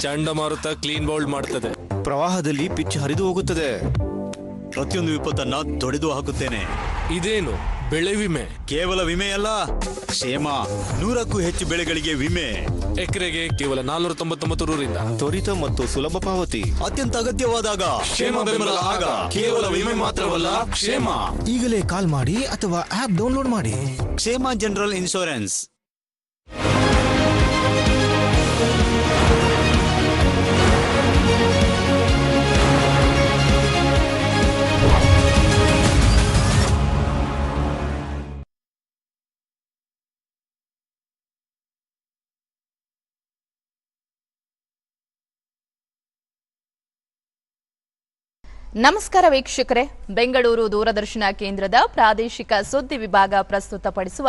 ಚಂಡಮಾರುತ clean bowled ಮಾಡುತ್ತದೆ ಪ್ರವಾಹದಲ್ಲಿ ಪಿಚ್ ಹರಿದು ಹೋಗುತ್ತದೆ. ಪ್ರತಿಯೊಂದು ವಿಪತ್ತನ್ನ ತೊಡೆದು ಹಾಕುತ್ತೇನೆ. ಇದೇನು ಬೆಳೆ ವಿಮೆ? ಕೇವಲ ವಿಮೆಯಲ್ಲ ಕ್ಷೇಮ. ನೂರಕ್ಕೂ ಹೆಚ್ಚು ಬೆಳೆಗಳಿಗೆ ವಿಮೆ. ಎಕರೆಗೆ ಕೇವಲ ನಾಲ್ನೂರ ತೊಂಬತ್ತೊಂಬತ್ತು ರೂರಿಂದ ತ್ವರಿತ ಮತ್ತು ಸುಲಭ ಪಾವತಿ. ಅತ್ಯಂತ ಅಗತ್ಯವಾದಾಗ ಕ್ಷೇಮ ಬೆಂಬಲ ಆಗ ಕೇವಲ ವಿಮೆ ಮಾತ್ರವಲ್ಲ ಕ್ಷೇಮ. ಈಗಲೇ ಕಾಲ್ ಮಾಡಿ ಅಥವಾ ಆಪ್ ಡೌನ್ಲೋಡ್ ಮಾಡಿ. ಕ್ಷೇಮ ಜನರಲ್ ಇನ್ಶೂರೆನ್ಸ್. ನಮಸ್ಕಾರ ವೀಕ್ಷಕರೇ. ಬೆಂಗಳೂರು ದೂರದರ್ಶನ ಕೇಂದ್ರದ ಪ್ರಾದೇಶಿಕ ಸುದ್ದಿ ವಿಭಾಗ ಪ್ರಸ್ತುತಪಡಿಸುವ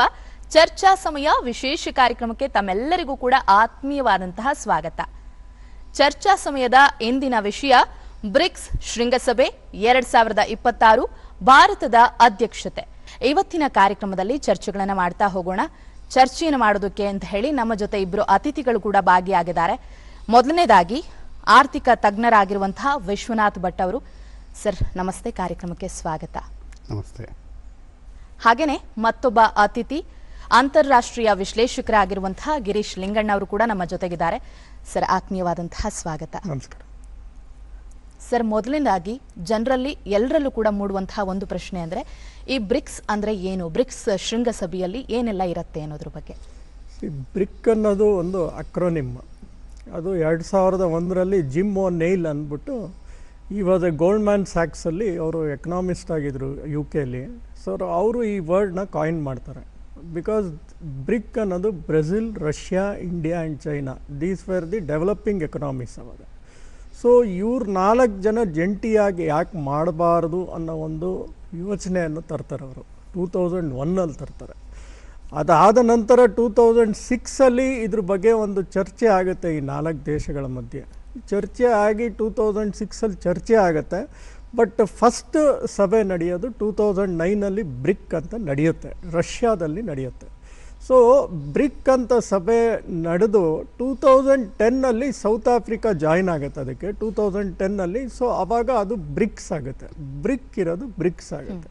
ಚರ್ಚಾ ಸಮಯ ವಿಶೇಷ ಕಾರ್ಯಕ್ರಮಕ್ಕೆ ತಮ್ಮೆಲ್ಲರಿಗೂ ಕೂಡ ಆತ್ಮೀಯವಾದಂತಹ ಸ್ವಾಗತ. ಚರ್ಚಾ ಸಮಯದ ಇಂದಿನ ವಿಷಯ ಬ್ರಿಕ್ಸ್ ಶೃಂಗಸಭೆ ಎರಡ್ ಸಾವಿರದ ಇಪ್ಪತ್ತಾರು ಭಾರತದ ಅಧ್ಯಕ್ಷತೆ. ಇವತ್ತಿನ ಕಾರ್ಯಕ್ರಮದಲ್ಲಿ ಚರ್ಚೆಗಳನ್ನ ಮಾಡ್ತಾ ಹೋಗೋಣ. ಚರ್ಚೆಯನ್ನು ಮಾಡೋದಕ್ಕೆ ಅಂತ ಹೇಳಿ ನಮ್ಮ ಜೊತೆ ಇಬ್ಬರು ಅತಿಥಿಗಳು ಕೂಡ ಭಾಗಿಯಾಗಿದ್ದಾರೆ. ಮೊದಲನೇದಾಗಿ ಆರ್ಥಿಕ ತಜ್ಞರಾಗಿರುವಂತಹ ವಿಶ್ವನಾಥ್ ಭಟ್ ಅವರು. ಸರ್ ನಮಸ್ತೆ ಕಾರ್ಯಕ್ರಮಕ್ಕೆ ಸ್ವಾಗತ. ನಮಸ್ತೆ. ಹಾಗೇನೆ ಮತ್ತೊಬ್ಬ ಅತಿಥಿ ಅಂತಾರಾಷ್ಟ್ರೀಯ ವಿಶ್ಲೇಷಕರಾಗಿರುವಂತಹ ಗಿರೀಶ್ ಲಿಂಗಣ್ಣ ಅವರು ಕೂಡ ನಮ್ಮ ಜೊತೆಗಿದ್ದಾರೆ. ಸರ್ ಆತ್ಮೀಯವಾದಂತಹ ಸ್ವಾಗತ. ನಮಸ್ಕಾರ. ಸರ್ ಮೊದಲನೇದಾಗಿ ಜನರಲ್ಲಿ ಎಲ್ಲರಲ್ಲೂ ಕೂಡ ಮೂಡುವಂತಹ ಒಂದು ಪ್ರಶ್ನೆ ಅಂದರೆ ಈ ಬ್ರಿಕ್ಸ್ ಅಂದರೆ ಏನು? ಬ್ರಿಕ್ಸ್ ಶೃಂಗಸಭೆಯಲ್ಲಿ ಏನೆಲ್ಲ ಇರುತ್ತೆ ಅನ್ನೋದ್ರ ಬಗ್ಗೆ? ಈ ಬ್ರಿಕ್ ಅನ್ನೋದು ಒಂದು ಅಕ್ರೋನಿಮ್. ಅದು ಎರಡು ಸಾವಿರದ ಒಂದರಲ್ಲಿ ಜಿಮ್ ಓ ನೈಲ್ ಅಂದ್ಬಿಟ್ಟು ಇವಾಗ ಗೋಲ್ಡ್ಮ್ಯಾನ್ ಸ್ಯಾಕ್ಸಲ್ಲಿ ಅವರು ಎಕನಾಮಿಸ್ಟ್ ಆಗಿದ್ರು ಯು ಕೆಲಿ ಸೊ ಅವರು ಈ ವರ್ಡ್ನ ಕಾಯಿನ್ ಮಾಡ್ತಾರೆ. ಬಿಕಾಸ್ ಬ್ರಿಕ್ ಅನ್ನೋದು Brazil Russia India and China these were the developing economies ಅವಾಗ. ಸೊ ಇವ್ರು ನಾಲ್ಕು ಜನ ಜಂಟಿಯಾಗಿ ಯಾಕೆ ಮಾಡಬಾರ್ದು ಅನ್ನೋ ಒಂದು ಯೋಚನೆಯನ್ನು ತರ್ತಾರೆ ಅವರು. ಟೂ ತೌಸಂಡ್ ಒನ್ನಲ್ಲಿ ತರ್ತಾರೆ. ಅದಾದ ನಂತರ ಟೂ ತೌಸಂಡ್ ಸಿಕ್ಸಲ್ಲಿ ಇದ್ರ ಬಗ್ಗೆ ಒಂದು ಚರ್ಚೆ ಆಗುತ್ತೆ ಈ ನಾಲ್ಕು ದೇಶಗಳ ಮಧ್ಯೆ. ಚರ್ಚೆ ಆಗಿ ಟೂ ತೌಸಂಡ್ ಸಿಕ್ಸಲ್ಲಿ ಚರ್ಚೆ ಆಗುತ್ತೆ. ಬಟ್ ಫಸ್ಟ್ ಸಭೆ ನಡೆಯೋದು ಟೂ ತೌಸಂಡ್ ನೈನಲ್ಲಿ ಬ್ರಿಕ್ ಅಂತ ನಡೆಯುತ್ತೆ. ರಷ್ಯಾದಲ್ಲಿ ನಡೆಯುತ್ತೆ. ಸೊ ಬ್ರಿಕ್ ಅಂತ ಸಭೆ ನಡೆದು ಟೂ ತೌಸಂಡ್ ಟೆನ್ನಲ್ಲಿ ಸೌತ್ ಆಫ್ರಿಕಾ ಜಾಯ್ನ್ ಆಗುತ್ತೆ ಅದಕ್ಕೆ. ಟೂ ತೌಸಂಡ್ ಟೆನ್ನಲ್ಲಿ ಸೊ ಆವಾಗ ಅದು ಬ್ರಿಕ್ಸ್ ಆಗುತ್ತೆ. ಬ್ರಿಕ್ ಇರೋದು ಬ್ರಿಕ್ಸ್ ಆಗುತ್ತೆ.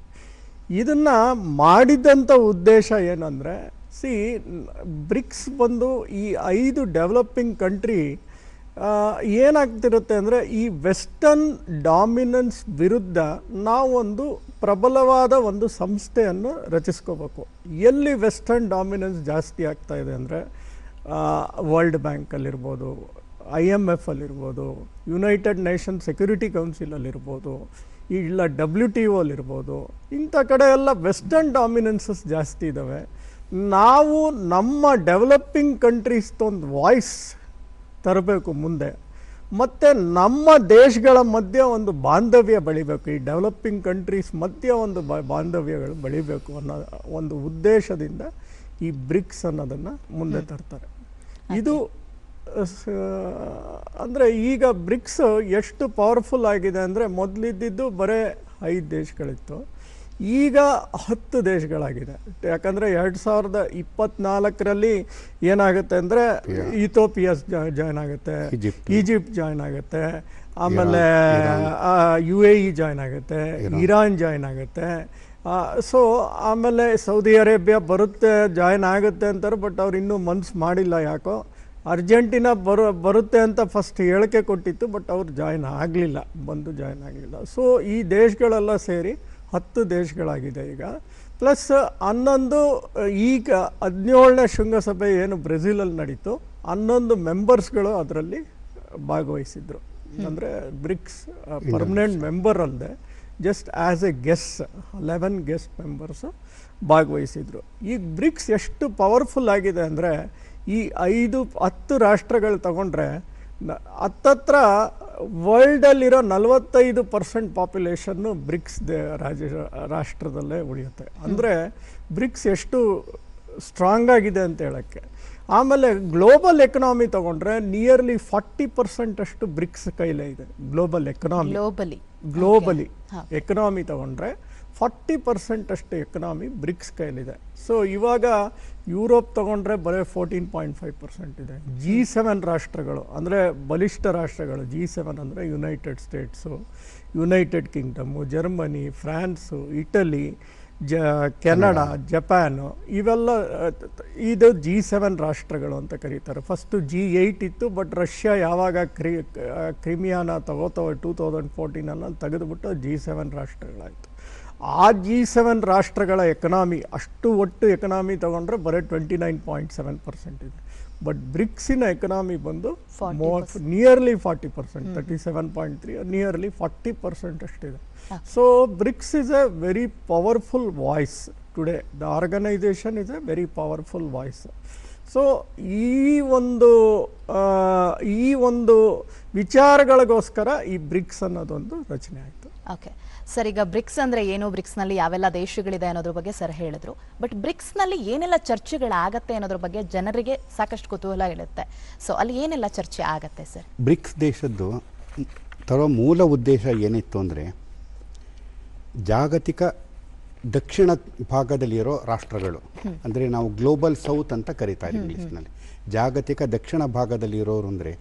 ಇದನ್ನು ಮಾಡಿದಂಥ ಉದ್ದೇಶ ಏನಂದರೆ, ಸಿ ಬ್ರಿಕ್ಸ್ ಬಂದು ಈ ಐದು ಡೆವಲಪಿಂಗ್ ಕಂಟ್ರಿ ಏನಾಗ್ತಿರುತ್ತೆ ಅಂದರೆ ಈ ವೆಸ್ಟರ್ನ್ ಡಾಮಿನೆನ್ಸ್ ವಿರುದ್ಧ ನಾವೊಂದು ಪ್ರಬಲವಾದ ಒಂದು ಸಂಸ್ಥೆಯನ್ನು ರಚಿಸ್ಕೋಬೇಕು. ಎಲ್ಲಿ ವೆಸ್ಟರ್ನ್ ಡಾಮಿನೆನ್ಸ್ ಜಾಸ್ತಿ ಆಗ್ತಾ ಇದೆ ಅಂದರೆ ವರ್ಲ್ಡ್ ಬ್ಯಾಂಕಲ್ಲಿರ್ಬೋದು ಐ ಎಂ ಎಫ್ ಅಲ್ಲಿರ್ಬೋದು ಯುನೈಟೆಡ್ ನೇಷನ್ ಸೆಕ್ಯೂರಿಟಿ ಕೌನ್ಸಿಲಲ್ಲಿರ್ಬೋದು ಇಲ್ಲ ಡಬ್ಲ್ಯೂ ಟಿ ಒಲಿರ್ಬೋದು ಇಂಥ ಕಡೆ ಎಲ್ಲ ವೆಸ್ಟರ್ನ್ ಡಾಮಿನೆನ್ಸಸ್ ಜಾಸ್ತಿ ಇದ್ದಾವೆ ನಾವು ನಮ್ಮ ಡೆವಲಪಿಂಗ್ ಕಂಟ್ರೀಸ್ದೊಂದು ವಾಯ್ಸ್ ತರಬೇಕು ಮುಂದೆ. ಮತ್ತು ನಮ್ಮ ದೇಶಗಳ ಮಧ್ಯೆ ಒಂದು ಬಾಂಧವ್ಯ ಬೆಳಿಬೇಕು ಈ ಡೆವಲಪಿಂಗ್ ಕಂಟ್ರೀಸ್ ಮಧ್ಯೆ ಒಂದು ಬಾ ಬಾಂಧವ್ಯಗಳು ಬೆಳಿಬೇಕು ಅನ್ನೋ ಒಂದು ಉದ್ದೇಶದಿಂದ ಈ ಬ್ರಿಕ್ಸ್ ಅನ್ನೋದನ್ನು ಮುಂದೆ ತರ್ತಾರೆ. ಇದು ಅಂದರೆ ಈಗ ಬ್ರಿಕ್ಸ್ ಎಷ್ಟು ಪವರ್ಫುಲ್ ಆಗಿದೆ ಅಂದರೆ ಮೊದಲಿದ್ದಿದ್ದು ಬರೀ ಐದು ದೇಶಗಳಿತ್ತು. ಈಗ ಹತ್ತು ದೇಶಗಳಾಗಿದೆ. ಯಾಕಂದರೆ ಎರಡು ಸಾವಿರದ ಇಪ್ಪತ್ನಾಲ್ಕರಲ್ಲಿ ಏನಾಗುತ್ತೆ ಅಂದರೆ ಇಥೋಪಿಯಸ್ ಜಾಯ್ನ್ ಆಗುತ್ತೆ. ಈಜಿಪ್ಟ್. ಈಜಿಪ್ಟ್ ಜಾಯ್ನ್ ಆಗುತ್ತೆ. ಆಮೇಲೆ ಯು ಎ ಇ ಜಾಯ್ನ್ ಆಗುತ್ತೆ. ಇರಾನ್. ಜಾಯ್ನ್ ಆಗುತ್ತೆ. ಸೊ ಆಮೇಲೆ ಸೌದಿ ಅರೇಬಿಯಾ ಬರುತ್ತೆ ಜಾಯ್ನ್ ಆಗುತ್ತೆ ಅಂತಾರೆ ಬಟ್ ಅವ್ರು ಇನ್ನೂ ಮನ್ಸು ಮಾಡಿಲ್ಲ ಯಾಕೋ. ಅರ್ಜೆಂಟಿನಾ ಬರು ಬರುತ್ತೆ ಅಂತ ಫಸ್ಟ್ ಹೇಳಿಕೆ ಕೊಟ್ಟಿತ್ತು ಬಟ್ ಅವ್ರು ಜಾಯ್ನ್ ಆಗಲಿಲ್ಲ ಬಂದು ಜಾಯ್ನ್ ಆಗಲಿಲ್ಲ. ಸೊ ಈ ದೇಶಗಳೆಲ್ಲ ಸೇರಿ ಹತ್ತು ದೇಶಗಳಾಗಿದೆ ಈಗ. ಪ್ಲಸ್ ಹನ್ನೊಂದು ಈಗ ಹದಿನೇಳನೇ ಶೃಂಗಸಭೆ ಏನು ಬ್ರೆಜಿಲಲ್ಲಿ ನಡೀತು ಹನ್ನೊಂದು ಮೆಂಬರ್ಸ್ಗಳು ಅದರಲ್ಲಿ ಭಾಗವಹಿಸಿದ್ರು. ಅಂದರೆ ಬ್ರಿಕ್ಸ್ ಪರ್ಮನೆಂಟ್ ಮೆಂಬರ್ ಅಲ್ಲದೆ just as a guess eleven guest members ಭಾಗವಹಿಸಿದ್ರು. ಈಗ ಬ್ರಿಕ್ಸ್ ಎಷ್ಟು ಪವರ್ಫುಲ್ ಆಗಿದೆ ಅಂದರೆ ಈ ಐದು ಹತ್ತು ರಾಷ್ಟ್ರಗಳು ತಗೊಂಡ್ರೆ ಹತ್ತತ್ರ ವರ್ಲ್ಡಲ್ಲಿರೋ ನಲವತ್ತೈದು ಪರ್ಸೆಂಟ್ ಪಾಪ್ಯುಲೇಷನ್ನು ಬ್ರಿಕ್ಸ್ ದೇ ರಾಜ್ಯ ರಾಷ್ಟ್ರದಲ್ಲೇ ಉಳಿಯುತ್ತೆ. ಅಂದರೆ ಬ್ರಿಕ್ಸ್ ಎಷ್ಟು ಸ್ಟ್ರಾಂಗ್ ಆಗಿದೆ ಅಂತ ಹೇಳೋಕ್ಕೆ. ಆಮೇಲೆ ಗ್ಲೋಬಲ್ ಎಕನಾಮಿ ತಗೊಂಡ್ರೆ ನಿಯರ್ಲಿ ಫಾರ್ಟಿ ಪರ್ಸೆಂಟ್ ಅಷ್ಟು ಬ್ರಿಕ್ಸ್ ಕೈಲೇ ಇದೆ. Global economy. Globally. Globally economy ತಗೊಂಡ್ರೆ ಫಾರ್ಟಿ ಪರ್ಸೆಂಟ್ ಅಷ್ಟು ಎಕನಾಮಿ ಬ್ರಿಕ್ಸ್ ಕೈಲಿದೆ ಸೊ ಇವಾಗ ಯುರೋಪ್ ತಗೊಂಡ್ರೆ ಬರೀ ಫೋರ್ಟೀನ್ ಪಾಯಿಂಟ್ ಫೈವ್ ಪರ್ಸೆಂಟ್ ಇದೆ. ಜಿ ಸೆವೆನ್ ರಾಷ್ಟ್ರಗಳು ಅಂದರೆ ಬಲಿಷ್ಠ ರಾಷ್ಟ್ರಗಳು ಜಿ ಸೆವೆನ್ ಅಂದರೆ United States United Kingdom Germany France Italy ಜ ಕೆನಡಾ ಜಪಾನು ಇವೆಲ್ಲ ಇದು ಜಿ ಸೆವೆನ್ ರಾಷ್ಟ್ರಗಳು ಅಂತ ಕರೀತಾರೆ. ಫಸ್ಟು ಜಿ ಏಯ್ಟ್ ಇತ್ತು ಬಟ್ ರಷ್ಯಾ ಯಾವಾಗ ಕ್ರಿ ಕ್ರಿಮಿಯಾನ ತಗೋತವ ಟೂ ತೌಸಂಡ್ ಫೋರ್ಟೀನಲ್ಲಿ ತೆಗೆದುಬಿಟ್ಟು ಜಿ ಸೆವೆನ್ ರಾಷ್ಟ್ರಗಳಾಯಿತು. ಆ ಜಿ ಸೆವೆನ್ ರಾಷ್ಟ್ರಗಳ ಎಕನಾಮಿ ಅಷ್ಟು ಒಟ್ಟು ಎಕನಾಮಿ ತಗೊಂಡ್ರೆ ಬರೀ twenty nine point seven percent ಇದೆ. ಬಟ್ ಬ್ರಿಕ್ಸಿನ ಎಕನಾಮಿ ಬಂದು 40%. Nearly forty percent thirty seven point three nearly forty percent ಅಷ್ಟಿದೆ so BRICS is a very powerful voice today the organisation is a very powerful voice so ಈ ಒಂದು ಈ ಒಂದು ವಿಚಾರಗಳಿಗೋಸ್ಕರ ಈ BRICS ಅನ್ನೋದೊಂದು ರಚನೆ ಆಯಿತು. ಓಕೆ ಸರ್ ಈಗ ಬ್ರಿಕ್ಸ್ ಅಂದ್ರೆ ಏನು? ಬ್ರಿಕ್ಸ್ನಲ್ಲಿ ಯಾವೆಲ್ಲ ದೇಶಗಳಿದೆ ಅನ್ನೋದ್ರ ಬಗ್ಗೆ ಸರ್ ಹೇಳಿದ್ರು. ಬಟ್ ಬ್ರಿಕ್ಸ್ನಲ್ಲಿ ಏನೆಲ್ಲ ಚರ್ಚೆಗಳಾಗತ್ತೆ ಅನ್ನೋದ್ರ ಬಗ್ಗೆ ಜನರಿಗೆ ಸಾಕಷ್ಟು ಕುತೂಹಲ ಇರುತ್ತೆ. ಸೊ ಅಲ್ಲಿ ಏನೆಲ್ಲ ಚರ್ಚೆ ಆಗತ್ತೆ ಸರ್? ಬ್ರಿಕ್ಸ್ ದೇಶದ್ದು ತರೋ ಮೂಲ ಉದ್ದೇಶ ಏನಿತ್ತು ಅಂದರೆ ಜಾಗತಿಕ ದಕ್ಷಿಣ ಭಾಗದಲ್ಲಿರೋ ರಾಷ್ಟ್ರಗಳು. ಅಂದರೆ ನಾವು ಗ್ಲೋಬಲ್ ಸೌತ್ ಅಂತ ಕರೀತಾರೆ ಇಂಗ್ಲೀಷ್ನಲ್ಲಿ ಜಾಗತಿಕ ದಕ್ಷಿಣ ಭಾಗದಲ್ಲಿರೋರು ಅಂದರೆ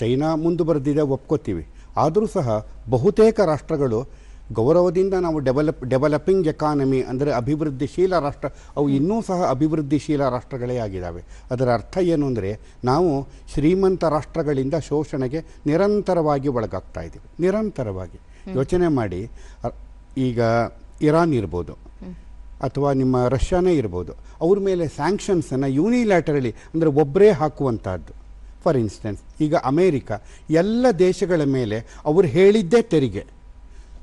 ಚೈನಾ ಮುಂದುವರೆದಿದೆ ಒಪ್ಕೋತೀವಿ. ಆದರೂ ಸಹ ಬಹುತೇಕ ರಾಷ್ಟ್ರಗಳು ಗೌರವದಿಂದ ನಾವು ಡೆವಲಪ್ ಡೆವಲಪಿಂಗ್ ಎಕಾನಮಿ ಅಂದರೆ ಅಭಿವೃದ್ಧಿಶೀಲ ರಾಷ್ಟ್ರ ಅವು ಇನ್ನೂ ಸಹ ಅಭಿವೃದ್ಧಿಶೀಲ ರಾಷ್ಟ್ರಗಳೇ ಆಗಿದ್ದಾವೆ. ಅದರ ಅರ್ಥ ಏನು ಅಂದರೆ ನಾವು ಶ್ರೀಮಂತ ರಾಷ್ಟ್ರಗಳಿಂದ ಶೋಷಣೆಗೆ ನಿರಂತರವಾಗಿ ಒಳಗಾಗ್ತಾ ಇದ್ದೀವಿ. ನಿರಂತರವಾಗಿ. ಯೋಚನೆ ಮಾಡಿ. ಈಗ ಇರಾನ್ ಇರ್ಬೋದು. ಅಥವಾ ನಿಮ್ಮ ರಷ್ಯಾನೇ ಇರ್ಬೋದು. ಅವ್ರ ಮೇಲೆ ಸ್ಯಾಂಕ್ಷನ್ಸನ್ನು ಯೂನಿಲ್ಯಾಟರಲಿ ಅಂದರೆ ಒಬ್ಬರೇ ಹಾಕುವಂಥದ್ದು ಫಾರ್ ಇನ್ಸ್ಟೆನ್ಸ್, ಈಗ ಅಮೇರಿಕ, ಎಲ್ಲ ದೇಶಗಳ ಮೇಲೆ ಅವರು ಹೇಳಿದ್ದೇ ತೆರಿಗೆ.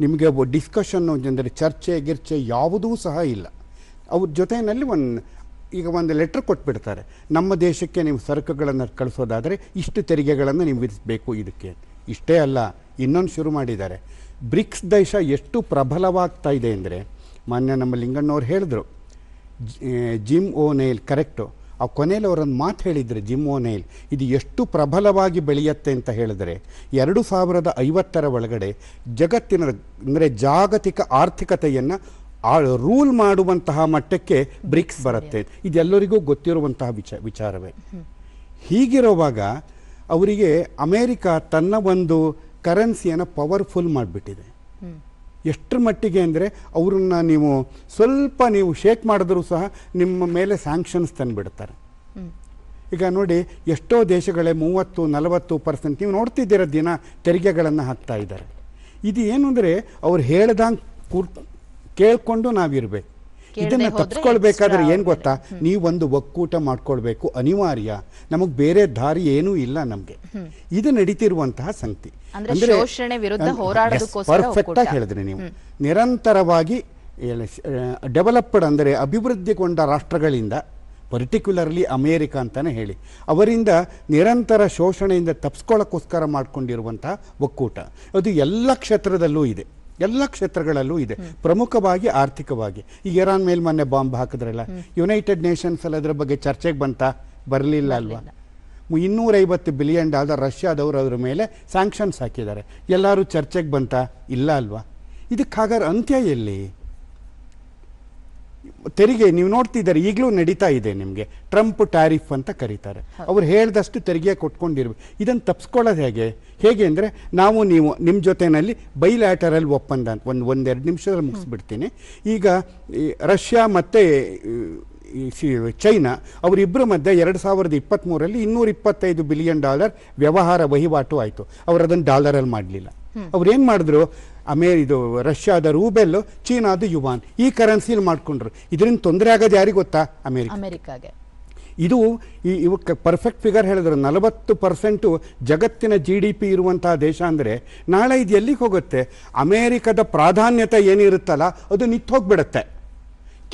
ನಿಮಗೆ ಡಿಸ್ಕಷನ್ನು ಅಂದರೆ ಚರ್ಚೆ, ಗಿರ್ಚೆ ಯಾವುದೂ ಸಹ ಇಲ್ಲ. ಅವ್ರ ಜೊತೆಯಲ್ಲಿ ಒಂದು ಈಗ ಒಂದು ಲೆಟ್ರ್ ಕೊಟ್ಬಿಡ್ತಾರೆ, ನಮ್ಮ ದೇಶಕ್ಕೆ ನೀವು ಸರಕುಗಳನ್ನು ಕಳಿಸೋದಾದರೆ ಇಷ್ಟು ತೆರಿಗೆಗಳನ್ನು ನೀವು ವಿಧಿಸಬೇಕು ಇದಕ್ಕೆ. ಇಷ್ಟೇ ಅಲ್ಲ, ಇನ್ನೊಂದು ಶುರು ಮಾಡಿದ್ದಾರೆ. ಬ್ರಿಕ್ಸ್ ದೇಶ ಎಷ್ಟು ಪ್ರಬಲವಾಗ್ತಾ ಇದೆ ಅಂದರೆ, ಮಾನ್ಯ ನಮ್ಮ ಲಿಂಗಣ್ಣವ್ರು ಹೇಳಿದ್ರು ಜಿಮ್ ಓ ನೇಲ್ ಕರೆಕ್ಟು. ಆ ಕೊನೆಯಲ್ಲಿ ಅವರೊಂದು ಮಾತು ಹೇಳಿದರೆ ಜಿಮ್ ಓನೇಲ್ ಇದು ಎಷ್ಟು ಪ್ರಬಲವಾಗಿ ಬೆಳೆಯುತ್ತೆ ಅಂತ ಹೇಳಿದರೆ, ಎರಡು ಸಾವಿರದ ಐವತ್ತರ ಒಳಗಡೆ ಜಗತ್ತಿನ ಅಂದರೆ ಜಾಗತಿಕ ಆರ್ಥಿಕತೆಯನ್ನು ಆ ರೂಲ್ ಮಾಡುವಂತಹ ಮಟ್ಟಕ್ಕೆ ಬ್ರಿಕ್ಸ್ ಬರುತ್ತೆ. ಇದೆಲ್ಲರಿಗೂ ಗೊತ್ತಿರುವಂತಹ ವಿಚ, ವಿಚಾರವೇ. ಹೀಗಿರುವಾಗ ಅವರಿಗೆ ಅಮೇರಿಕ ತನ್ನ ಒಂದು ಕರೆನ್ಸಿಯನ್ನು ಪವರ್ಫುಲ್ ಮಾಡಿಬಿಟ್ಟಿದೆ. ಎಷ್ಟರ ಮಟ್ಟಿಗೆ ಅಂದರೆ ಅವ್ರನ್ನ ನೀವು ಸ್ವಲ್ಪ ನೀವು ಶೇಕ್ ಮಾಡಿದ್ರೂ ಸಹ ನಿಮ್ಮ ಮೇಲೆ ಸ್ಯಾಂಕ್ಷನ್ಸ್ ತಂದುಬಿಡ್ತಾರೆ. ಈಗ ನೋಡಿ ಎಷ್ಟೋ ದೇಶಗಳೇ ಮೂವತ್ತು ನಲವತ್ತು ಪರ್ಸೆಂಟ್ ನೀವು ನೋಡ್ತಿದ್ದೀರ ದಿನ ತೆರಿಗೆಗಳನ್ನು ಹಾಕ್ತಾ ಇದ್ದಾರೆ. ಇದು ಏನು ಅಂದರೆ ಅವ್ರು ಹೇಳ್ದಂಗೆ ಕೂರ್ ಕೇಳಿಕೊಂಡು ನಾವಿರಬೇಕು. ಇದನ್ನು ತಪ್ಪಿಸ್ಕೊಳ್ಬೇಕಾದ್ರೆ ಏನು ಗೊತ್ತಾ? ನೀವು ಒಂದು ಒಕ್ಕೂಟ ಮಾಡ್ಕೊಳ್ಬೇಕು ಅನಿವಾರ್ಯ. ನಮಗೆ ಬೇರೆ ದಾರಿ ಏನೂ ಇಲ್ಲ ನಮಗೆ. ಇದು ನಡೀತಿರುವಂತಹ ಸಂಗತಿ. ಪರ್ಫೆಕ್ಟ್ ಆಗಿ ಹೇಳಿದ್ರಿ ನೀವು. ನಿರಂತರವಾಗಿ ಡೆವಲಪ್ಡ್ ಅಂದರೆ ಅಭಿವೃದ್ಧಿಗೊಂಡ ರಾಷ್ಟ್ರಗಳಿಂದ ಪರ್ಟಿಕ್ಯುಲರ್ಲಿ ಅಮೇರಿಕ ಅಂತಾನೆ ಹೇಳಿ ಅವರಿಂದ ನಿರಂತರ ಶೋಷಣೆಯಿಂದ ತಪ್ಪಿಸ್ಕೊಳ್ಳೋಕ್ಕೋಸ್ಕರ ಮಾಡ್ಕೊಂಡಿರುವಂತಹ ಒಕ್ಕೂಟ. ಅದು ಎಲ್ಲ ಕ್ಷೇತ್ರದಲ್ಲೂ ಇದೆ. ಎಲ್ಲ ಕ್ಷೇತ್ರಗಳಲ್ಲೂ ಇದೆ. ಪ್ರಮುಖವಾಗಿ ಆರ್ಥಿಕವಾಗಿ. ಈಗ ಇರಾನ್ ಮೇಲೆ ಮೊನ್ನೆ ಬಾಂಬ್ ಹಾಕಿದ್ರಲ್ಲ ಯುನೈಟೆಡ್ ನೇಷನ್ಸ್ ಅಲ್ಲಿ ಅದರ ಬಗ್ಗೆ ಚರ್ಚೆಗೆ ಬಂತಾ? ಬರಲಿಲ್ಲ ಅಲ್ವಾ? ಇನ್ನೂರೈವತ್ತು ಬಿಲಿಯನ್ ಡಾಲರ್ ರಷ್ಯಾದವರು ಅದರ ಮೇಲೆ ಸ್ಯಾಂಕ್ಷನ್ಸ್ ಹಾಕಿದ್ದಾರೆ. ಎಲ್ಲರೂ ಚರ್ಚೆಗೆ ಬಂತಾ? ಇಲ್ಲ ಅಲ್ವಾ? ಇದಕ್ಕೆ ಹಾಗಾದ್ರೆ ಅಂತ್ಯ ಎಲ್ಲಿ? ತೆರಿಗೆ ನೀವು ನೋಡ್ತಿದ್ದಾರೆ ಈಗಲೂ ನಡೀತಾ ಇದೆ ನಿಮಗೆ. ಟ್ರಂಪ್ ಟ್ಯಾರಿಫ್ ಅಂತ ಕರೀತಾರೆ. ಅವ್ರು ಹೇಳಿದಷ್ಟು ತೆರಿಗೆ ಕೊಟ್ಕೊಂಡಿರ್ಬೇಕು ಇದನ್ನು ತಪ್ಪಿಸ್ಕೊಳ್ಳೋದು ಹೇಗೆ? ಹೇಗೆ ಅಂದರೆ ನಾವು ನೀವು ನಿಮ್ಮ ಜೊತೆಯಲ್ಲಿ ಬೈಲ್ಯಾಟರಲ್ ಒಪ್ಪಂದ ಅಂತ ಒಂದು ಒಂದೆರಡು ನಿಮಿಷದಲ್ಲಿ ಮುಗಿಸ್ಬಿಡ್ತೀನಿ. ಈಗ ರಷ್ಯಾ ಮತ್ತು ಚೈನಾ ಅವರಿಬ್ಬರ ಮಧ್ಯೆ ಎರಡು ಸಾವಿರದ ಇಪ್ಪತ್ತ್ಮೂರಲ್ಲಿ ಇನ್ನೂರ ಇಪ್ಪತ್ತೈದು ಬಿಲಿಯನ್ ಡಾಲರ್ ವ್ಯವಹಾರ ವಹಿವಾಟು ಆಯಿತು. ಅವರು ಅದನ್ನು ಡಾಲರಲ್ಲಿ ಮಾಡಲಿಲ್ಲ. ಅವ್ರು ಏನು ಮಾಡಿದ್ರು? ಅಮೇ ಇದು ರಷ್ಯಾದ ರೂಬೆಲ್ ಚೀನಾದ ಯುವಾನ್ ಈ ಕರೆನ್ಸಿಲಿ ಮಾಡ್ಕೊಂಡ್ರು. ಇದರಿಂದ ತೊಂದರೆ ಆಗೋದು ಯಾರಿಗೆ ಗೊತ್ತಾ? ಅಮೇರಿಕ. ಅಮೆರಿಕಾಗೆ. ಇದು ಈ ಇವಕ್ಕೆ ಪರ್ಫೆಕ್ಟ್ ಫಿಗರ್ ಹೇಳಿದ್ರು ನಲವತ್ತು ಪರ್ಸೆಂಟು ಜಗತ್ತಿನ ಜಿ ಡಿ ಪಿ ಇರುವಂತಹ ದೇಶ ಅಂದರೆ ನಾಳೆ ಇದು ಎಲ್ಲಿಗೆ ಹೋಗುತ್ತೆ? ಅಮೇರಿಕದ ಪ್ರಾಧಾನ್ಯತೆ ಏನಿರುತ್ತಲ್ಲ ಅದು ನಿಂತು ಹೋಗ್ಬಿಡುತ್ತೆ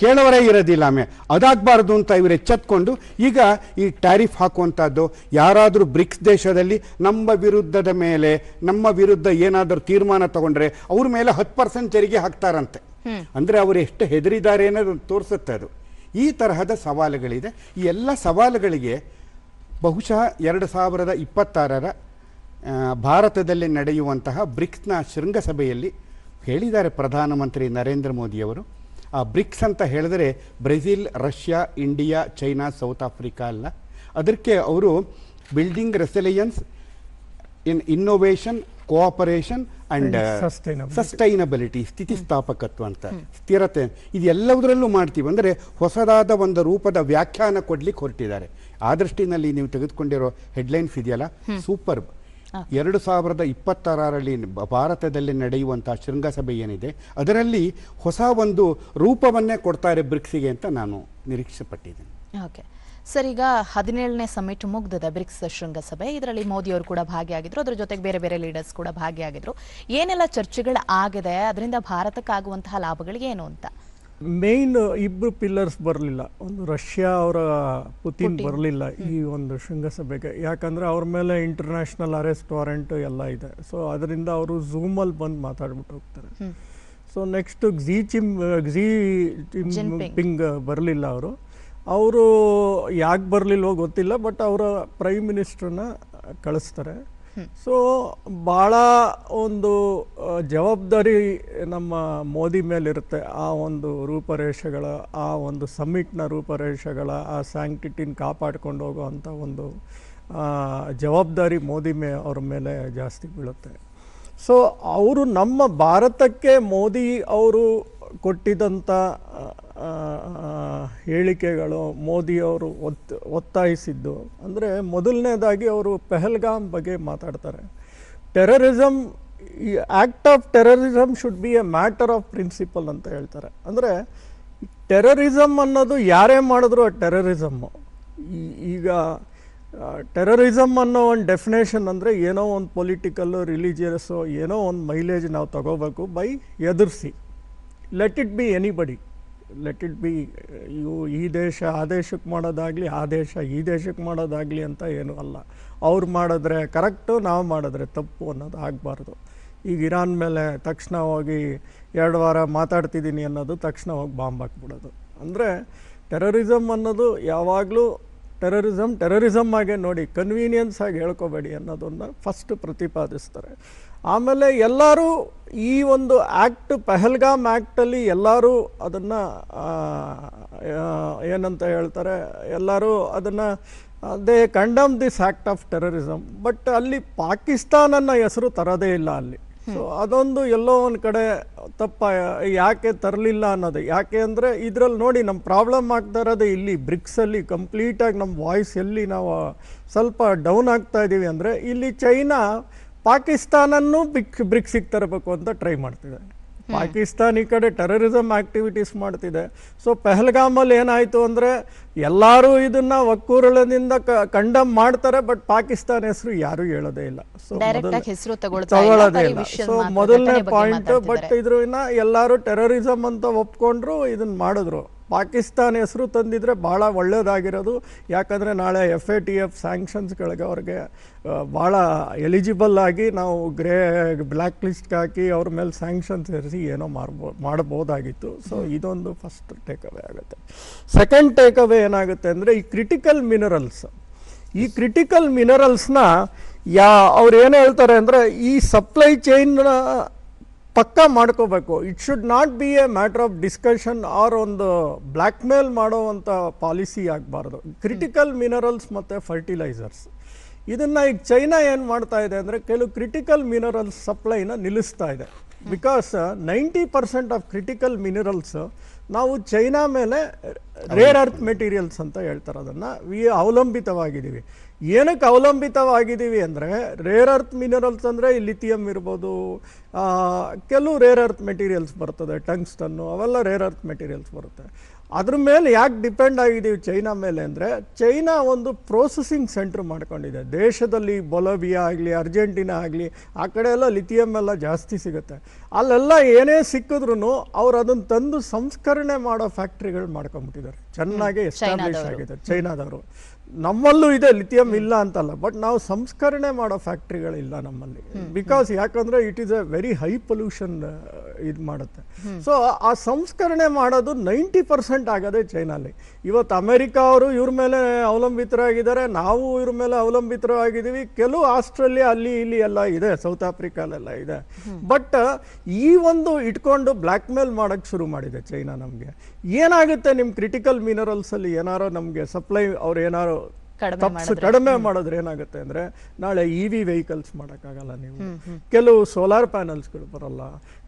ಕೇಳೋರೇ ಇರೋದಿಲ್ಲ ಆಮೇಲೆ ಅದಾಗಬಾರ್ದು ಅಂತ ಇವರು ಎಚ್ಚೆತ್ಕೊಂಡು ಈಗ ಈ ಟ್ಯಾರಿಫ್ ಹಾಕುವಂಥದ್ದು ಯಾರಾದರೂ ಬ್ರಿಕ್ಸ್ ದೇಶದಲ್ಲಿ ನಮ್ಮ ವಿರುದ್ಧದ ಮೇಲೆ ನಮ್ಮ ವಿರುದ್ಧ ಏನಾದರೂ ತೀರ್ಮಾನ ತಗೊಂಡ್ರೆ ಅವ್ರ ಮೇಲೆ ಹತ್ತು ಪರ್ಸೆಂಟ್ ತೆರಿಗೆ ಹಾಕ್ತಾರಂತೆ. ಅಂದರೆ ಅವರು ಎಷ್ಟು ಹೆದರಿದ್ದಾರೆ ಅನ್ನೋದು ತೋರಿಸುತ್ತೆ ಅದು. ಈ ತರಹದ ಸವಾಲುಗಳಿದೆ. ಈ ಎಲ್ಲ ಸವಾಲುಗಳಿಗೆ ಬಹುಶಃ ಎರಡು ಸಾವಿರದ ಇಪ್ಪತ್ತಾರರ ಭಾರತದಲ್ಲಿ ನಡೆಯುವಂತಹ ಬ್ರಿಕ್ಸ್ನ ಶೃಂಗಸಭೆಯಲ್ಲಿ ಹೇಳಿದ್ದಾರೆ ಪ್ರಧಾನಮಂತ್ರಿ ನರೇಂದ್ರ ಮೋದಿಯವರು. ಬ್ರಿಕ್ಸ್ ಅಂತ ಹೇಳಿದ್ರೆ Brazil Russia India China South Africa ಅಲ್ಲ. ಅದಕ್ಕೆ ಅವರು building resilience in innovation cooperation and. Sustainability ಸ್ಥಿತಿಸ್ಥಾಪಕತ್ವ ಅಂತ. ಸ್ಥಿರತೆ. ಇದೆಲ್ಲದರಲ್ಲೂ ಮಾಡ್ತೀವಿ. ಅಂದರೆ ಹೊಸದಾದ ಒಂದು ರೂಪದ ವ್ಯಾಖ್ಯಾನ ಕೊಡ್ಲಿಕ್ಕೆ ಹೊರಟಿದ್ದಾರೆ. ಆ ದೃಷ್ಟಿನಲ್ಲಿ ನೀವು ತೆಗೆದುಕೊಂಡಿರೋ ಹೆಡ್ಲೈನ್ಸ್ ಇದೆಯಲ್ಲ? ಸೂಪರ್ ಎರಡು ಸಾವಿರದ ಇಪ್ಪತ್ತಾರರಲ್ಲಿ ಭಾರತದಲ್ಲಿ ನಡೆಯುವಂತಹ ಶೃಂಗಸಭೆ ಏನಿದೆ ಅದರಲ್ಲಿ ಹೊಸ ಒಂದು ರೂಪವನ್ನೇ ಕೊಡ್ತಾರೆ ಬ್ರಿಕ್ಸಿಗೆ ಅಂತ ನಾನು ನಿರೀಕ್ಷೆ ಪಟ್ಟಿದ್ದೇನೆ ಓಕೆ. ಸರ್ ಈಗ ಹದಿನೇಳನೇ ಸಮಿಟ್ ಮುಗ್ದದ ಬ್ರಿಕ್ಸ್ ಶೃಂಗಸಭೆ. ಇದರಲ್ಲಿ ಮೋದಿ ಅವರು ಕೂಡ ಭಾಗಿಯಾಗಿದ್ರು ಅದ್ರ ಜೊತೆಗೆ ಬೇರೆ ಬೇರೆ ಲೀಡರ್ಸ್ ಕೂಡ ಭಾಗಿಯಾಗಿದ್ರು. ಏನೆಲ್ಲ ಚರ್ಚೆಗಳು ಆಗಿದೆ ಅದರಿಂದ ಭಾರತಕ್ಕಾಗುವಂತಹ ಲಾಭಗಳು ಏನು ಅಂತ? ಮೇಯ್ನ್ ಇಬ್ರು ಪಿಲ್ಲರ್ಸ್ ಬರಲಿಲ್ಲ. ಒಂದು ರಷ್ಯಾ ಅವರ ಪುತಿನ್ ಬರಲಿಲ್ಲ ಈ ಒಂದು ಶೃಂಗಸಭೆಗೆ. ಯಾಕಂದ್ರೆ ಅವ್ರ ಮೇಲೆ ಇಂಟರ್ನ್ಯಾಷನಲ್ ಅರೆಸ್ಟ್ ವಾರೆಂಟ್ ಎಲ್ಲ ಇದೆ. ಸೊ ಅದರಿಂದ ಅವರು ಝೂಮಲ್ಲಿ ಬಂದು ಮಾತಾಡ್ಬಿಟ್ಟು ಹೋಗ್ತಾರೆ. So next Xi Jin Xi Jinping ಬರಲಿಲ್ಲ ಅವರು. ಅವರು ಯಾಕೆ ಬರಲಿಲ್ಲವೋ ಗೊತ್ತಿಲ್ಲ ಬಟ್ ಅವರ ಪ್ರೈಮ್ ಮಿನಿಸ್ಟ್ರನ್ನ ಕಳಿಸ್ತಾರೆ. ಸೊ ಭಾಳ ಒಂದು ಜವಾಬ್ದಾರಿ ನಮ್ಮ ಮೋದಿ ಮೇಲಿರುತ್ತೆ. ಆ ಒಂದು ರೂಪರೇಷೆಗಳ, ಆ ಒಂದು ಸಮ್ಮಿಟ್ನ ರೂಪರೇಷೆಗಳ, ಆ ಸ್ಯಾಂಕ್ಟಿಟಿನ ಕಾಪಾಡ್ಕೊಂಡು ಹೋಗುವಂಥ ಒಂದು ಜವಾಬ್ದಾರಿ ಮೋದಿ ಮೇ, ಅವ್ರ ಮೇಲೆ ಜಾಸ್ತಿ ಬೀಳುತ್ತೆ. ಸೊ ಅವರು ನಮ್ಮ ಭಾರತಕ್ಕೆ ಮೋದಿ ಅವರು ಕೊಟ್ಟಿದ್ದಂಥ ಹೇಳಿಕೆಗಳು ಮೋದಿ ಅವರು ಒತ್, ಒತ್ತಾಯಿಸಿದ್ದು. ಅಂದರೆ ಮೊದಲನೇದಾಗಿ ಅವರು ಪೆಹಲ್ಗಾಮ್ ಬಗ್ಗೆ ಮಾತಾಡ್ತಾರೆ. ಟೆರರಿಸಮ್ ಈ act of terrorism should be a matter of principle ಅಂತ ಹೇಳ್ತಾರೆ. ಅಂದರೆ ಟೆರರಿಸಮ್ ಅನ್ನೋದು ಯಾರೇ ಮಾಡಿದ್ರು ಟೆರರಿಸಮ್ಮು ಈಗ ಟೆರರಿಸಮ್ ಅನ್ನೋ ಒಂದು ಡೆಫಿನೇಷನ್ ಅಂದರೆ ಏನೋ ಒಂದು ಪೊಲಿಟಿಕಲ್ಲು ರಿಲಿಜಿಯಸ್ಸು ಏನೋ ಒಂದು ಮೈಲೇಜ್ ನಾವು ತಗೋಬೇಕು ಬೈ ಎದುರಿಸಿ. Let it be anybody let it be ಇವು ಈ ದೇಶ ಆ ದೇಶಕ್ಕೆ ಮಾಡೋದಾಗಲಿ, ಆ ದೇಶ ಈ ದೇಶಕ್ಕೆ ಮಾಡೋದಾಗಲಿ ಅಂತ ಏನೂ ಅಲ್ಲ. ಅವ್ರು ಮಾಡಿದ್ರೆ ಕರೆಕ್ಟು ನಾವು ಮಾಡಿದ್ರೆ ತಪ್ಪು ಅನ್ನೋದು ಆಗಬಾರ್ದು. ಈಗ ಇರಾನ್ ಮೇಲೆ ತಕ್ಷಣ ಹೋಗಿ ಎರಡು ವಾರ ಮಾತಾಡ್ತಿದ್ದೀನಿ ಅನ್ನೋದು ತಕ್ಷಣ ಹೋಗಿ ಬಾಂಬ್ ಹಾಕ್ಬಿಡೋದು. ಅಂದರೆ ಟೆರರಿಸಮ್ ಅನ್ನೋದು ಯಾವಾಗಲೂ ಟೆರರಿಸಮ್ ಟೆರರಿಸಮ್ ಆಗೇ ನೋಡಿ ಕನ್ವೀನಿಯನ್ಸ್ ಆಗಿ ಹೇಳ್ಕೋಬೇಡಿ ಅನ್ನೋದನ್ನು ಫಸ್ಟ್ ಪ್ರತಿಪಾದಿಸ್ತಾರೆ. ಆಮೇಲೆ ಎಲ್ಲರೂ ಈ ಒಂದು ಆ್ಯಕ್ಟ್ ಪೆಹಲ್ಗಾಮ್ ಆ್ಯಕ್ಟಲ್ಲಿ ಎಲ್ಲರೂ ಅದನ್ನು ಏನಂತ ಹೇಳ್ತಾರೆ ಎಲ್ಲರೂ ಅದನ್ನು they condemn this act of terrorism but ಅಲ್ಲಿ ಪಾಕಿಸ್ತಾನನ ಹೆಸರು ತರೋದೇ ಇಲ್ಲ ಅಲ್ಲಿ. ಸೊ ಅದೊಂದು ಎಲ್ಲೋ ಒಂದು ಕಡೆ ತಪ್ಪ ಯಾಕೆ ತರಲಿಲ್ಲ ಅನ್ನೋದು. ಯಾಕೆ ಅಂದರೆ ಇದರಲ್ಲಿ ನೋಡಿ ನಮ್ಮ ಪ್ರಾಬ್ಲಮ್ ಆಗ್ತಾ ಇರೋದು ಇಲ್ಲಿ ಬ್ರಿಕ್ಸಲ್ಲಿ ಕಂಪ್ಲೀಟಾಗಿ ನಮ್ಮ ವಾಯ್ಸ್ ಎಲ್ಲಿ ನಾವು ಸ್ವಲ್ಪ ಡೌನ್ ಆಗ್ತಾ ಇದ್ದೀವಿ ಅಂದರೆ ಇಲ್ಲಿ ಚೈನಾ ಪಾಕಿಸ್ತಾನನ್ನು ಬಿಕ್ ಬ್ರಿಕ್ಸಿಗೆ ತರಬೇಕು ಅಂತ ಟ್ರೈ ಮಾಡ್ತಿದೆ. ಪಾಕಿಸ್ತಾನ್ ಈ ಕಡೆ ಟೆರರಿಸಮ್ ಆಕ್ಟಿವಿಟೀಸ್ ಮಾಡ್ತಿದೆ. ಸೊ ಪೆಹಲ್ಗಾಮಲ್ಲಿ ಏನಾಯಿತು ಅಂದರೆ ಎಲ್ಲರೂ ಇದನ್ನ ಒಕ್ಕೂರಳದಿಂದ ಕಂಡಮ್ ಮಾಡ್ತಾರೆ ಬಟ್ ಪಾಕಿಸ್ತಾನ ಹೆಸರು ಯಾರೂ ಹೇಳೋದೇ ಇಲ್ಲ. ಸೊ ತಗೊಳ್ಳೋದೇ ಇಲ್ಲ. ಸೊ ಮೊದಲನೇ ಪಾಯಿಂಟ್ ಬಟ್ ಇದ್ರೂ ಇದ್ರನ್ನ ಎಲ್ಲರೂ ಟೆರರಿಸಮ್ ಅಂತ ಒಪ್ಕೊಂಡ್ರು ಇದನ್ನ ಮಾಡಿದ್ರು. ಪಾಕಿಸ್ತಾನ ಹೆಸರು ತಂದಿದ್ರೆ ಭಾಳ ಒಳ್ಳೆಯದಾಗಿರೋದು ಯಾಕಂದರೆ ನಾಳೆ ಎಫ್ ಎ ಟಿ ಎಫ್ ಸ್ಯಾಂಕ್ಷನ್ಸ್ಗಳಿಗೆ ಅವ್ರಿಗೆ ಭಾಳ ಎಲಿಜಿಬಲ್ ಆಗಿ ನಾವು ಗ್ರೇ ಬ್ಲ್ಯಾಕ್ ಲಿಸ್ಟ್ಗೆ ಹಾಕಿ ಅವ್ರ ಮೇಲೆ ಸ್ಯಾಂಕ್ಷನ್ಸ್ ಸೇರಿಸಿ ಏನೋ ಮಾಡ್ಬೋ ಮಾಡ್ಬೋದಾಗಿತ್ತು. ಸೊ ಇದೊಂದು ಫಸ್ಟ್ ಟೇಕ್ ಅವೇ ಆಗುತ್ತೆ. ಸೆಕೆಂಡ್ ಟೇಕ್ ಅವೇ ಏನಾಗುತ್ತೆ ಅಂದರೆ ಈ ಕ್ರಿಟಿಕಲ್ ಮಿನರಲ್ಸ್ ಈ ಕ್ರಿಟಿಕಲ್ ಮಿನರಲ್ಸ್ನ ಯಾ ಅವ್ರು ಏನು ಹೇಳ್ತಾರೆ ಅಂದರೆ ಈ ಸಪ್ಲೈ ಚೈನ್ ಪಕ್ಕ ಮಾಡ್ಕೋಬೇಕು. It should not be a matter of discussion or ಒಂದು ಬ್ಲ್ಯಾಕ್ ಮೇಲ್ ಮಾಡೋವಂಥ ಪಾಲಿಸಿ ಆಗಬಾರ್ದು. ಕ್ರಿಟಿಕಲ್ ಮಿನರಲ್ಸ್ ಮತ್ತು ಫರ್ಟಿಲೈಸರ್ಸ್ ಇದನ್ನು ಈಗ ಚೈನಾ ಏನು ಮಾಡ್ತಾ ಇದೆ ಅಂದರೆ ಕೆಲವು ಕ್ರಿಟಿಕಲ್ ಮಿನರಲ್ಸ್ ಸಪ್ಲೈನ ನಿಲ್ಲಿಸ್ತಾ ಇದೆ. Because ninety percent of critical minerals ನಾವು ಚೈನಾ ಮೇಲೆ ರೇರ್ ಅರ್ತ್ ಮೆಟೀರಿಯಲ್ಸ್ ಅಂತ ಹೇಳ್ತಾರೆ. ಅದನ್ನು ವಿ ಅವಲಂಬಿತವಾಗಿದ್ದೀವಿ. ಏನಕ್ಕೆ ಅವಲಂಬಿತವಾಗಿದ್ದೀವಿ ಅಂದರೆ ರೇರ್ ಅರ್ತ್ ಮಿನರಲ್ಸ್ ಅಂದರೆ ಲಿಥಿಯಮ್ ಇರ್ಬೋದು ಕೆಲವು ರೇರ್ ಅರ್ತ್ ಮೆಟೀರಿಯಲ್ಸ್ ಬರ್ತದೆ ಟಂಗ್ಸ್ಟನ್ನು ಅವೆಲ್ಲ ರೇರ್ ಅರ್ತ್ ಮೆಟೀರಿಯಲ್ಸ್ ಬರುತ್ತೆ. ಅದ್ರ ಮೇಲೆ ಯಾಕೆ ಡಿಪೆಂಡ್ ಆಗಿದ್ದೀವಿ ಚೈನಾ ಮೇಲೆ ಅಂದರೆ ಚೈನಾ ಒಂದು ಪ್ರೋಸೆಸಿಂಗ್ ಸೆಂಟ್ರ್ ಮಾಡ್ಕೊಂಡಿದೆ. ದೇಶದಲ್ಲಿ ಬೊಲವಿಯಾ ಆಗಲಿ ಅರ್ಜೆಂಟೀನಾ ಆಗಲಿ ಆ ಕಡೆ ಎಲ್ಲ ಲಿಥಿಯಮ್ ಎಲ್ಲ ಜಾಸ್ತಿ ಸಿಗುತ್ತೆ. ಅಲ್ಲೆಲ್ಲ ಏನೇ ಸಿಕ್ಕಿದ್ರು ಅವ್ರು ಅದನ್ನು ತಂದು ಸಂಸ್ಕರಣೆ ಮಾಡೋ ಫ್ಯಾಕ್ಟ್ರಿಗಳು ಮಾಡ್ಕೊಂಬಿಟ್ಟಿದ್ದಾರೆ. ಚೆನ್ನಾಗಿ ಎಸ್ಟಾಬ್ಲಿಷ್ ಆಗಿದೆ ಚೈನಾದವರು. ನಮ್ಮಲ್ಲೂ ಇದೆ ಲಿಥಿಯಂ ಇಲ್ಲ ಅಂತಲ್ಲ. ಬಟ್ ನಾವು ಸಂಸ್ಕರಣೆ ಮಾಡೋ ಫ್ಯಾಕ್ಟ್ರಿಗಳಿಲ್ಲ ನಮ್ಮಲ್ಲಿ. ಬಿಕಾಸ್ ಯಾಕಂದ್ರೆ it is a very high pollution ಇದು ಮಾಡುತ್ತೆ. ಸೊ ಆ ಸಂಸ್ಕರಣೆ ಮಾಡೋದು ನೈಂಟಿ ಪರ್ಸೆಂಟ್ ಆಗೋದೇ ಚೈನಲ್ಲಿ ಇವತ್ತು ಅಮೆರಿಕ ಅವರು ಇವ್ರ ಮೇಲೆ ಅವಲಂಬಿತರಾಗಿದ್ದಾರೆ ನಾವು ಇವ್ರ ಮೇಲೆ ಅವಲಂಬಿತರಾಗಿದ್ದೀವಿ. ಕೆಲವು ಆಸ್ಟ್ರೇಲಿಯಾ ಅಲ್ಲಿ ಇಲ್ಲಿ ಎಲ್ಲ ಇದೆ ಸೌತ್ ಆಫ್ರಿಕಾಲೆಲ್ಲ ಇದೆ. ಬಟ್ ಈ ಒಂದು ಇಟ್ಕೊಂಡು ಬ್ಲ್ಯಾಕ್ ಮೇಲ್ ಮಾಡೋಕ್ಕೆ ಶುರು ಮಾಡಿದೆ ಚೈನಾ ನಮಗೆ. ಏನಾಗುತ್ತೆ ನಿಮ್ಮ ಕ್ರಿಟಿಕಲ್ ಮಿನರಲ್ಸ್ ಅಲ್ಲಿ ಏನಾರೋ ನಮಗೆ ಸಪ್ಲೈ ಅವ್ರು ಏನಾರೋ ಕಡಿಮೆ ತಪ್ಸು ಕಡಿಮೆ ಮಾಡಿದ್ರೆ ಏನಾಗುತ್ತೆ ಅಂದ್ರೆ ನಾಳೆ ಇ ವಿ ವೆಹಿಕಲ್ಸ್ ಮಾಡೋಕ್ಕಾಗಲ್ಲ ನೀವು. ಕೆಲವು ಸೋಲಾರ್ ಪ್ಯಾನಲ್ಸ್ಗಳು ಬರಲ್ಲ.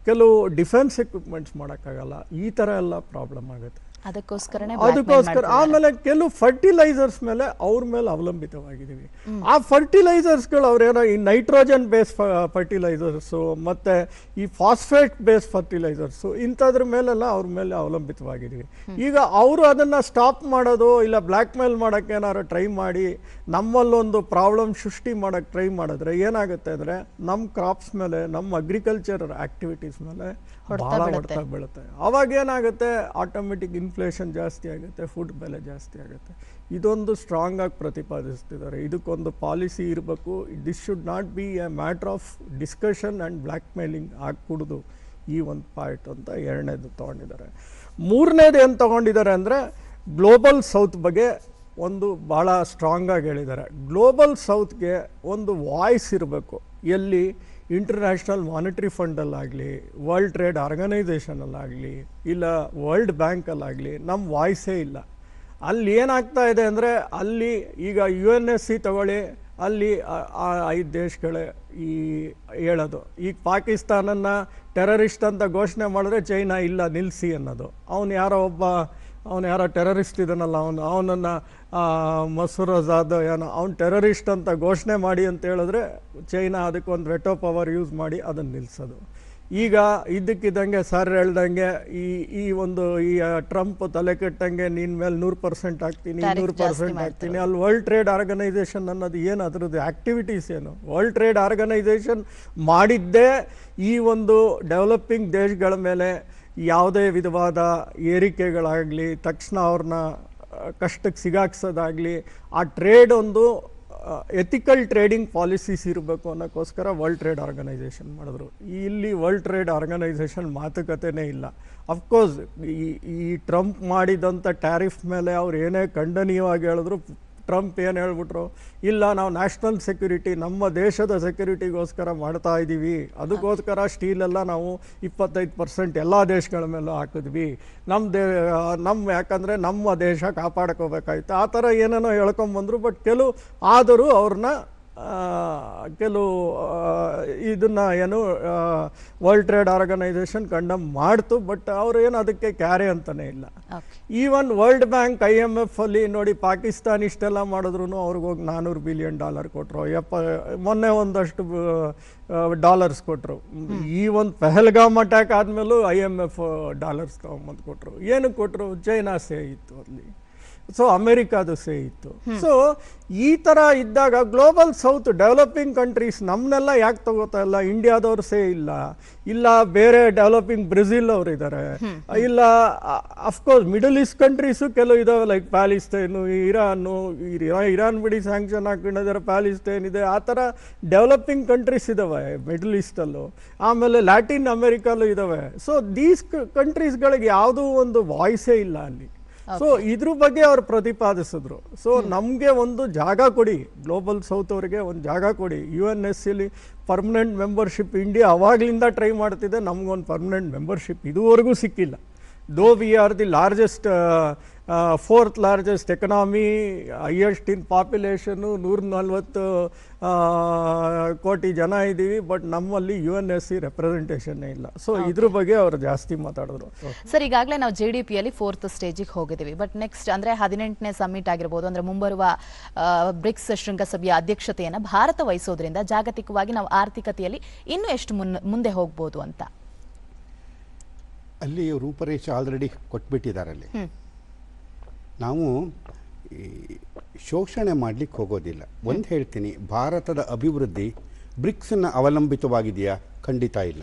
ಕೆಲವು ಡಿಫೆನ್ಸ್ ಎಕ್ವಿಪ್ಮೆಂಟ್ಸ್ ಮಾಡೋಕ್ಕಾಗಲ್ಲ. ಈ ಥರ ಎಲ್ಲ ಪ್ರಾಬ್ಲಮ್ ಆಗುತ್ತೆ. ಅದಕ್ಕೋಸ್ಕರನೇ ಅದಕ್ಕೋಸ್ಕರ ಆಮೇಲೆ ಕೆಲವು ಫರ್ಟಿಲೈಸರ್ಸ್ ಮೇಲೆ ಅವ್ರ ಮೇಲೆ ಅವಲಂಬಿತವಾಗಿದ್ದೀವಿ. ಆ ಫರ್ಟಿಲೈಸರ್ಸ್ಗಳು ಅವ್ರೇನೋ ಈ ನೈಟ್ರೋಜನ್ ಬೇಸ್ ಫರ್ಟಿಲೈಸರ್ಸು ಮತ್ತೆ ಈ ಫಾಸ್ಫೇಟ್ ಬೇಸ್ ಫರ್ಟಿಲೈಸರ್ಸು ಇಂಥದ್ರ ಮೇಲೆಲ್ಲ ಅವ್ರ ಮೇಲೆ ಅವಲಂಬಿತವಾಗಿದ್ದೀವಿ. ಈಗ ಅವರು ಅದನ್ನ ಸ್ಟಾಪ್ ಮಾಡೋದು ಇಲ್ಲ ಬ್ಲ್ಯಾಕ್ ಮೇಲ್ ಮಾಡೋಕ್ಕೆ ಏನಾದ್ರು ಟ್ರೈ ಮಾಡಿ ನಮ್ಮಲ್ಲೊಂದು ಪ್ರಾಬ್ಲಮ್ ಸೃಷ್ಟಿ ಮಾಡೋಕ್ಕೆ ಟ್ರೈ ಮಾಡಿದ್ರೆ ಏನಾಗುತ್ತೆ ಅಂದರೆ ನಮ್ಮ ಕ್ರಾಪ್ಸ್ ಮೇಲೆ ನಮ್ಮ ಅಗ್ರಿಕಲ್ಚರ್ ಆಕ್ಟಿವಿಟೀಸ್ ಮೇಲೆ ಬಹಳ ಹೊಡೆತ ಬೀಳುತ್ತೆ. ಅವಾಗ ಏನಾಗುತ್ತೆ? ಆಟೋಮೆಟಿಕ್ ಇನ್ಫ್ಲೇಷನ್ ಜಾಸ್ತಿ ಆಗುತ್ತೆ ಫುಡ್ ಬೆಲೆ ಜಾಸ್ತಿ ಆಗುತ್ತೆ. ಇದೊಂದು ಸ್ಟ್ರಾಂಗ್ ಆಗಿ ಪ್ರತಿಪಾದಿಸ್ತಿದ್ದಾರೆ. ಇದಕ್ಕೊಂದು ಪಾಲಿಸಿ ಇರಬೇಕು. This should not be a matter of discussion and blackmailing ಆಗ್ಕೂಡ್ದು ಈ ಒಂದು ಪಾಯಿಂಟ್ ಅಂತ ಎರಡನೇದು ತೊಗೊಂಡಿದ್ದಾರೆ. ಮೂರನೇದು ಏನು ತೊಗೊಂಡಿದ್ದಾರೆ ಅಂದರೆ ಗ್ಲೋಬಲ್ ಸೌತ್ ಬಗ್ಗೆ ಒಂದು ಭಾಳ ಸ್ಟ್ರಾಂಗಾಗಿ ಹೇಳಿದ್ದಾರೆ. ಗ್ಲೋಬಲ್ ಸೌತ್ಗೆ ಒಂದು ವಾಯ್ಸ್ ಇರಬೇಕು. ಎಲ್ಲಿ? ಇಂಟರ್ನ್ಯಾಷನಲ್ ಮಾನಿಟ್ರಿ ಫಂಡಲ್ಲಾಗಲಿ, ವರ್ಲ್ಡ್ ಟ್ರೇಡ್ ಆರ್ಗನೈಸೇಷನಲ್ಲಾಗಲಿ, ಇಲ್ಲ ವರ್ಲ್ಡ್ ಬ್ಯಾಂಕಲ್ಲಾಗಲಿ ನಮ್ಮ ವಾಯ್ಸೇ ಇಲ್ಲ. ಅಲ್ಲಿ ಏನಾಗ್ತಾ ಇದೆ ಅಂದರೆ, ಅಲ್ಲಿ ಈಗ ಯು ಎನ್ ಎಸ್ ಸಿ ತಗೊಳ್ಳಿ, ಅಲ್ಲಿ ಆ- ಐದು ದೇಶಗಳೇ ಈ ಹೇಳೋದು. ಈಗ ಪಾಕಿಸ್ತಾನನ್ನು ಟೆರರಿಸ್ಟ್ ಅಂತ ಘೋಷಣೆ ಮಾಡಿದ್ರೆ ಚೈನಾ ಇಲ್ಲ ನಿಲ್ಲಿಸಿ ಅನ್ನೋದು. ಅವನು ಯಾರೋ ಒಬ್ಬ, ಅವನು ಯಾರೋ ಟೆರರಿಸ್ಟ್ ಇದನ್ನಲ್ಲ, ಅವನು, ಅವನನ್ನು ಮಸೂರ್ ಅಜಾದ್ ಏನೋ ಅವ್ನು ಟೆರರಿಸ್ಟ್ ಅಂತ ಘೋಷಣೆ ಮಾಡಿ ಅಂತ ಹೇಳಿದ್ರೆ ಚೈನಾ ಅದಕ್ಕೆ ಒಂದು ವೆಟೋ ಪವರ್ ಯೂಸ್ ಮಾಡಿ ಅದನ್ನು ನಿಲ್ಲಿಸೋದು ಈಗ ಇದ್ದಕ್ಕಿದ್ದಂಗೆ ಸರ್ ಹೇಳ್ದಂಗೆ ಈ ಈ ಒಂದು ಈ ಟ್ರಂಪ್ ತಲೆ ಕೆಟ್ಟಂಗೆ ನಿನ್ನ ಮೇಲೆ ನೂರು ಪರ್ಸೆಂಟ್ ಹಾಕ್ತೀನಿ ನೂರು ಪರ್ಸೆಂಟ್ ಹಾಕ್ತೀನಿ ಅಲ್ಲಿ ವರ್ಲ್ಡ್ ಟ್ರೇಡ್ ಆರ್ಗನೈಸೇಷನ್ ಅನ್ನೋದು ಏನು ಅದರದ್ದು ಆ್ಯಕ್ಟಿವಿಟೀಸ್ ಏನು? ವರ್ಲ್ಡ್ ಟ್ರೇಡ್ ಆರ್ಗನೈಸೇಷನ್ ಮಾಡಿದ್ದೇ ಈ ಒಂದು ಡೆವಲಪಿಂಗ್ ದೇಶಗಳ ಮೇಲೆ ಯಾವುದೇ ವಿಧವಾದ ಏರಿಕೆಗಳಾಗಲಿ ತಕ್ಷಣ ಅವ್ರನ್ನ ಕಷ್ಟಕ್ಕೆ ಸಿಗಾಕ್ಸೋದಾಗಲಿ, ಆ ಟ್ರೇಡ್ ಒಂದು ಎಥಿಕಲ್ ಟ್ರೇಡಿಂಗ್ ಪಾಲಿಸೀಸ್ ಇರಬೇಕು ಅನ್ನೋಕ್ಕೋಸ್ಕರ ವರ್ಲ್ಡ್ ಟ್ರೇಡ್ ಆರ್ಗನೈಸೇಷನ್ ಮಾಡಿದ್ರು. ಇಲ್ಲಿ ವರ್ಲ್ಡ್ ಟ್ರೇಡ್ ಆರ್ಗನೈಸೇಷನ್ ಮಾತುಕತೆನೇ ಇಲ್ಲ. ಅಫ್ಕೋರ್ಸ್ ಈ ಈ ಟ್ರಂಪ್ ಮಾಡಿದಂಥ ಟ್ಯಾರಿಫ್ ಮೇಲೆ ಅವ್ರು ಏನೇ ಖಂಡನೀಯವಾಗಿ ಹೇಳಿದ್ರು ಟ್ರಂಪ್ ಏನು ಹೇಳ್ಬಿಟ್ರು, ಇಲ್ಲ ನಾವು ನ್ಯಾಷನಲ್ ಸೆಕ್ಯೂರಿಟಿ, ನಮ್ಮ ದೇಶದ ಸೆಕ್ಯೂರಿಟಿಗೋಸ್ಕರ ಮಾಡ್ತಾ ಇದ್ದೀವಿ ಅದಕ್ಕೋಸ್ಕರ ಸ್ಟೀಲೆಲ್ಲ ನಾವು ಇಪ್ಪತ್ತೈದು ಪರ್ಸೆಂಟ್ ಎಲ್ಲ ದೇಶಗಳ ಮೇಲೂ ಹಾಕಿದ್ವಿ. ನಮ್ಮ ದೇ ನಮ್ಮ ಯಾಕಂದರೆ ನಮ್ಮ ದೇಶ ಕಾಪಾಡ್ಕೋಬೇಕಾಯ್ತು. ಆ ಥರ ಏನೇನೋ ಹೇಳ್ಕೊಂಬಂದರು, ಬಟ್ ಕೆಲವು ಆದರೂ ಅವ್ರನ್ನ ಕೆಲವು ಇದನ್ನು ಏನು ವರ್ಲ್ಡ್ ಟ್ರೇಡ್ ಆರ್ಗನೈಸೇಷನ್ ಕಂಡಮ್ ಮಾಡ್ತು ಬಟ್ ಅವರು ಏನು ಅದಕ್ಕೆ ಕ್ಯಾರೆ ಅಂತಲೇ ಇಲ್ಲ. Even World Bank I M F ಅಲ್ಲಿ ನೋಡಿ ಪಾಕಿಸ್ತಾನ್ ಇಷ್ಟೆಲ್ಲ ಮಾಡಿದ್ರು ಅವ್ರಿಗೋಗಿ ನಾನ್ನೂರು ಬಿಲಿಯನ್ ಡಾಲರ್ ಕೊಟ್ಟರು ಎಪ್ಪ ಮೊನ್ನೆ ಒಂದಷ್ಟು ಡಾಲರ್ಸ್ ಕೊಟ್ಟರು ಈ ಒಂದು ಪೆಹಲ್ಗಾಮ್ ಅಟ್ಯಾಕ್ ಆದಮೇಲೂ ಐ ಎಂ ಎಫ್ ಡಾಲರ್ಸ್ ತೊಗೊಂಬಂದು ಕೊಟ್ಟರು ಏನಕ್ಕೆ ಕೊಟ್ಟರು ಚೈನಾ ಸೇ ಇತ್ತು ಅಲ್ಲಿ. ಸೊ ಅಮೆರಿಕಾದು ಸೇ ಇತ್ತು. ಸೊ ಈ ಥರ ಇದ್ದಾಗ ಗ್ಲೋಬಲ್ ಸೌತ್ ಡೆವಲಪಿಂಗ್ ಕಂಟ್ರೀಸ್ ನಮ್ಮನ್ನೆಲ್ಲ ಯಾಕೆ ತಗೋತಾ ಇಲ್ಲ? ಇಂಡಿಯಾದವ್ರು ಸೇ ಇಲ್ಲ. ಇಲ್ಲ ಬೇರೆ ಡೆವಲಪಿಂಗ್ ಬ್ರೆಜಿಲ್ ಅವ್ರು ಇದ್ದಾರೆ ಇಲ್ಲ ಅಫ್ಕೋರ್ಸ್ ಮಿಡಲ್ ಈಸ್ಟ್ ಕಂಟ್ರೀಸು ಕೆಲವು ಇದಾವೆ ಲೈಕ್ ಪ್ಯಾಲಿಸ್ತೇನು ಇರಾನು ಇರಾ- ಇರಾನ್ ಬಿಡಿ ಸ್ಯಾಂಕ್ಷನ್ ಹಾಕೊಂಡಿದ್ದಾರೆ ಪ್ಯಾಲಿಸ್ತೇನ್ ಇದೆ. ಆ ಥರ ಡೆವಲಪಿಂಗ್ ಕಂಟ್ರೀಸ್ ಇದಾವೆ ಮಿಡಲ್ ಈಸ್ಟಲ್ಲೂ ಆಮೇಲೆ ಲ್ಯಾಟಿನ್ ಅಮೆರಿಕಲ್ಲೂ ಇದಾವೆ. ಸೊ ದೀಸ್ ಕಂಟ್ರೀಸ್ಗಳಿಗೆ ಯಾವುದೂ ಒಂದು ವಾಯ್ಸೇ ಇಲ್ಲ ಅಲ್ಲಿ. ಸೊ ಇದ್ರ ಬಗ್ಗೆ ಅವ್ರು ಪ್ರತಿಪಾದಿಸಿದ್ರು. ಸೊ ನಮಗೆ ಒಂದು ಜಾಗ ಕೊಡಿ. ಗ್ಲೋಬಲ್ ಸೌತ್ ಅವರಿಗೆ ಒಂದು ಜಾಗ ಕೊಡಿ. U N S C permanent membership India ಅವಾಗ್ಲಿಂದ try ಮಾಡ್ತಿದೆ. ನಮ್ಗೊಂದು ಪರ್ಮನೆಂಟ್ ಮೆಂಬರ್ಶಿಪ್ ಇದುವರೆಗೂ ಸಿಕ್ಕಿಲ್ಲ. Though we are the largest fourth largest economy highest in population ನೂರ ನಲ್ವತ್ತು ಕೋಟಿ ಜನ ಇದ್ದೀವಿ ಬಟ್ ನಮ್ಮಲ್ಲಿ ಯು ಎನ್ ಎಸ್ ಸಿ ರೆಪ್ರೆಸೆಂಟೇಷನ್ನೇ ಇಲ್ಲ. ಸೊ ಇದ್ರ ಬಗ್ಗೆ ಅವರು ಜಾಸ್ತಿ ಮಾತಾಡಿದ್ರು. ಸರ್ ಈಗಾಗಲೇ ನಾವು ಜೆ ಡಿ ಪಿಯಲ್ಲಿ ಫೋರ್ತ್ ಸ್ಟೇಜಿಗೆ ಹೋಗಿದ್ದೀವಿ. ಬಟ್ ನೆಕ್ಸ್ಟ್ ಅಂದ್ರೆ ಹದಿನೆಂಟನೇ ಸಮ್ಮಿಟ್ ಆಗಿರ್ಬೋದು ಅಂದ್ರೆ ಮುಂಬರುವ ಬ್ರಿಕ್ಸ್ ಶೃಂಗಸಭೆಯ ಅಧ್ಯಕ್ಷತೆಯನ್ನು ಭಾರತ ವಹಿಸೋದ್ರಿಂದ ಜಾಗತಿಕವಾಗಿ ನಾವು ಆರ್ಥಿಕತೆಯಲ್ಲಿ ಇನ್ನೂ ಎಷ್ಟು ಮುನ್- ಮುಂದೆ ಹೋಗ್ಬೋದು ಅಂತ? ಅಲ್ಲಿ ರೂಪರೇಷ ಆಲ್ರೆಡಿ ಕೊಟ್ಬಿಟ್ಟಿದ್ದಾರೆ ಅಲ್ಲಿ. ನಾವು ಈ ಶೋಷಣೆ ಮಾಡಲಿಕ್ಕೆ ಹೋಗೋದಿಲ್ಲ. ಒಂದು ಹೇಳ್ತೀನಿ ಭಾರತದ ಅಭಿವೃದ್ಧಿ ಬ್ರಿಕ್ಸ್ನ ಅವಲಂಬಿತವಾಗಿದೆಯಾ? ಖಂಡಿತ ಇಲ್ಲ.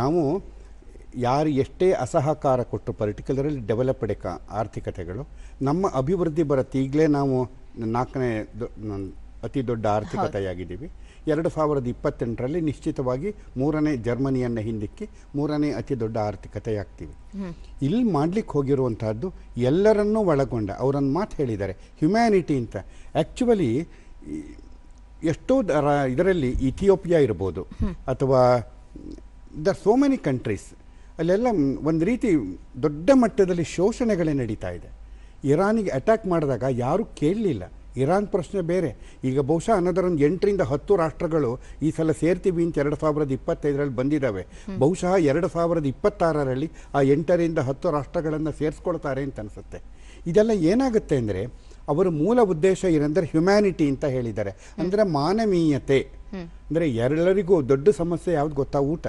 ನಾವು ಯಾರು ಎಷ್ಟೇ ಅಸಹಕಾರ ಕೊಟ್ಟು ಪರ್ಟಿಕ್ಯುಲರ್ಲಿ ಡೆವಲಪ್ಡ್ ಎಕ ಆರ್ಥಿಕತೆಗಳು ನಮ್ಮ ಅಭಿವೃದ್ಧಿ ಬರುತ್ತೆ ಈಗಲೇ ನಾವು ನಾಲ್ಕನೇ ಅತಿ ದೊಡ್ಡ ಆರ್ಥಿಕತೆಯಾಗಿದ್ದೀವಿ. ಎರಡು ಸಾವಿರದ ಇಪ್ಪತ್ತೆಂಟರಲ್ಲಿ ನಿಶ್ಚಿತವಾಗಿ ಮೂರನೇ ಜರ್ಮನಿಯನ್ನು ಹಿಂದಿಕ್ಕಿ ಮೂರನೇ ಅತಿ ದೊಡ್ಡ ಆರ್ಥಿಕತೆಯಾಗ್ತೀವಿ. ಇಲ್ಲಿ ಮಾಡಲಿಕ್ಕೆ ಹೋಗಿರುವಂತಹದ್ದು ಎಲ್ಲರನ್ನೂ ಒಳಗೊಂಡ ಅವರನ್ನು ಮಾತು ಹೇಳಿದ್ದಾರೆ ಹ್ಯುಮ್ಯಾನಿಟಿ ಅಂತ. ಆ್ಯಕ್ಚುಲಿ ಎಷ್ಟೋ ಇದರಲ್ಲಿ ಇಥಿಯೋಪಿಯಾ ಇರ್ಬೋದು ಅಥವಾ ದ ಸೋ ಮೆನಿ ಕಂಟ್ರೀಸ್ ಅಲ್ಲೆಲ್ಲ ಒಂದು ರೀತಿ ದೊಡ್ಡ ಮಟ್ಟದಲ್ಲಿ ಶೋಷಣೆಗಳೇ ನಡೀತಾ ಇದೆ. ಇರಾನಿಗೆ ಅಟ್ಯಾಕ್ ಮಾಡಿದಾಗ ಯಾರೂ ಕೇಳಲಿಲ್ಲ. ಇರಾನ್ ಪ್ರಶ್ನೆ ಬೇರೆ. ಈಗ ಬಹುಶಃ ಅನ್ನೋದರೊಂದು ಎಂಟರಿಂದ ಹತ್ತು ರಾಷ್ಟ್ರಗಳು ಈ ಸಲ ಸೇರ್ತೀವಿ ಅಂತ ಎರಡು ಸಾವಿರದ ಇಪ್ಪತ್ತೈದರಲ್ಲಿ ಬಂದಿದ್ದಾವೆ. ಬಹುಶಃ ಎರಡು ಸಾವಿರದ ಇಪ್ಪತ್ತಾರರಲ್ಲಿ ಆ ಎಂಟರಿಂದ ಹತ್ತು ರಾಷ್ಟ್ರಗಳನ್ನು ಸೇರಿಸ್ಕೊಳ್ತಾರೆ ಅಂತ ಅನಿಸುತ್ತೆ. ಇದೆಲ್ಲ ಏನಾಗುತ್ತೆ ಅಂದರೆ ಅವರ ಮೂಲ ಉದ್ದೇಶ ಏನಂದರೆ ಹ್ಯುಮ್ಯಾನಿಟಿ ಅಂತ ಹೇಳಿದ್ದಾರೆ. ಅಂದರೆ ಮಾನವೀಯತೆ. ಅಂದರೆ ಎಲ್ಲರಿಗೂ ದೊಡ್ಡ ಸಮಸ್ಯೆ ಯಾವ್ದು ಗೊತ್ತಾ? ಊಟ.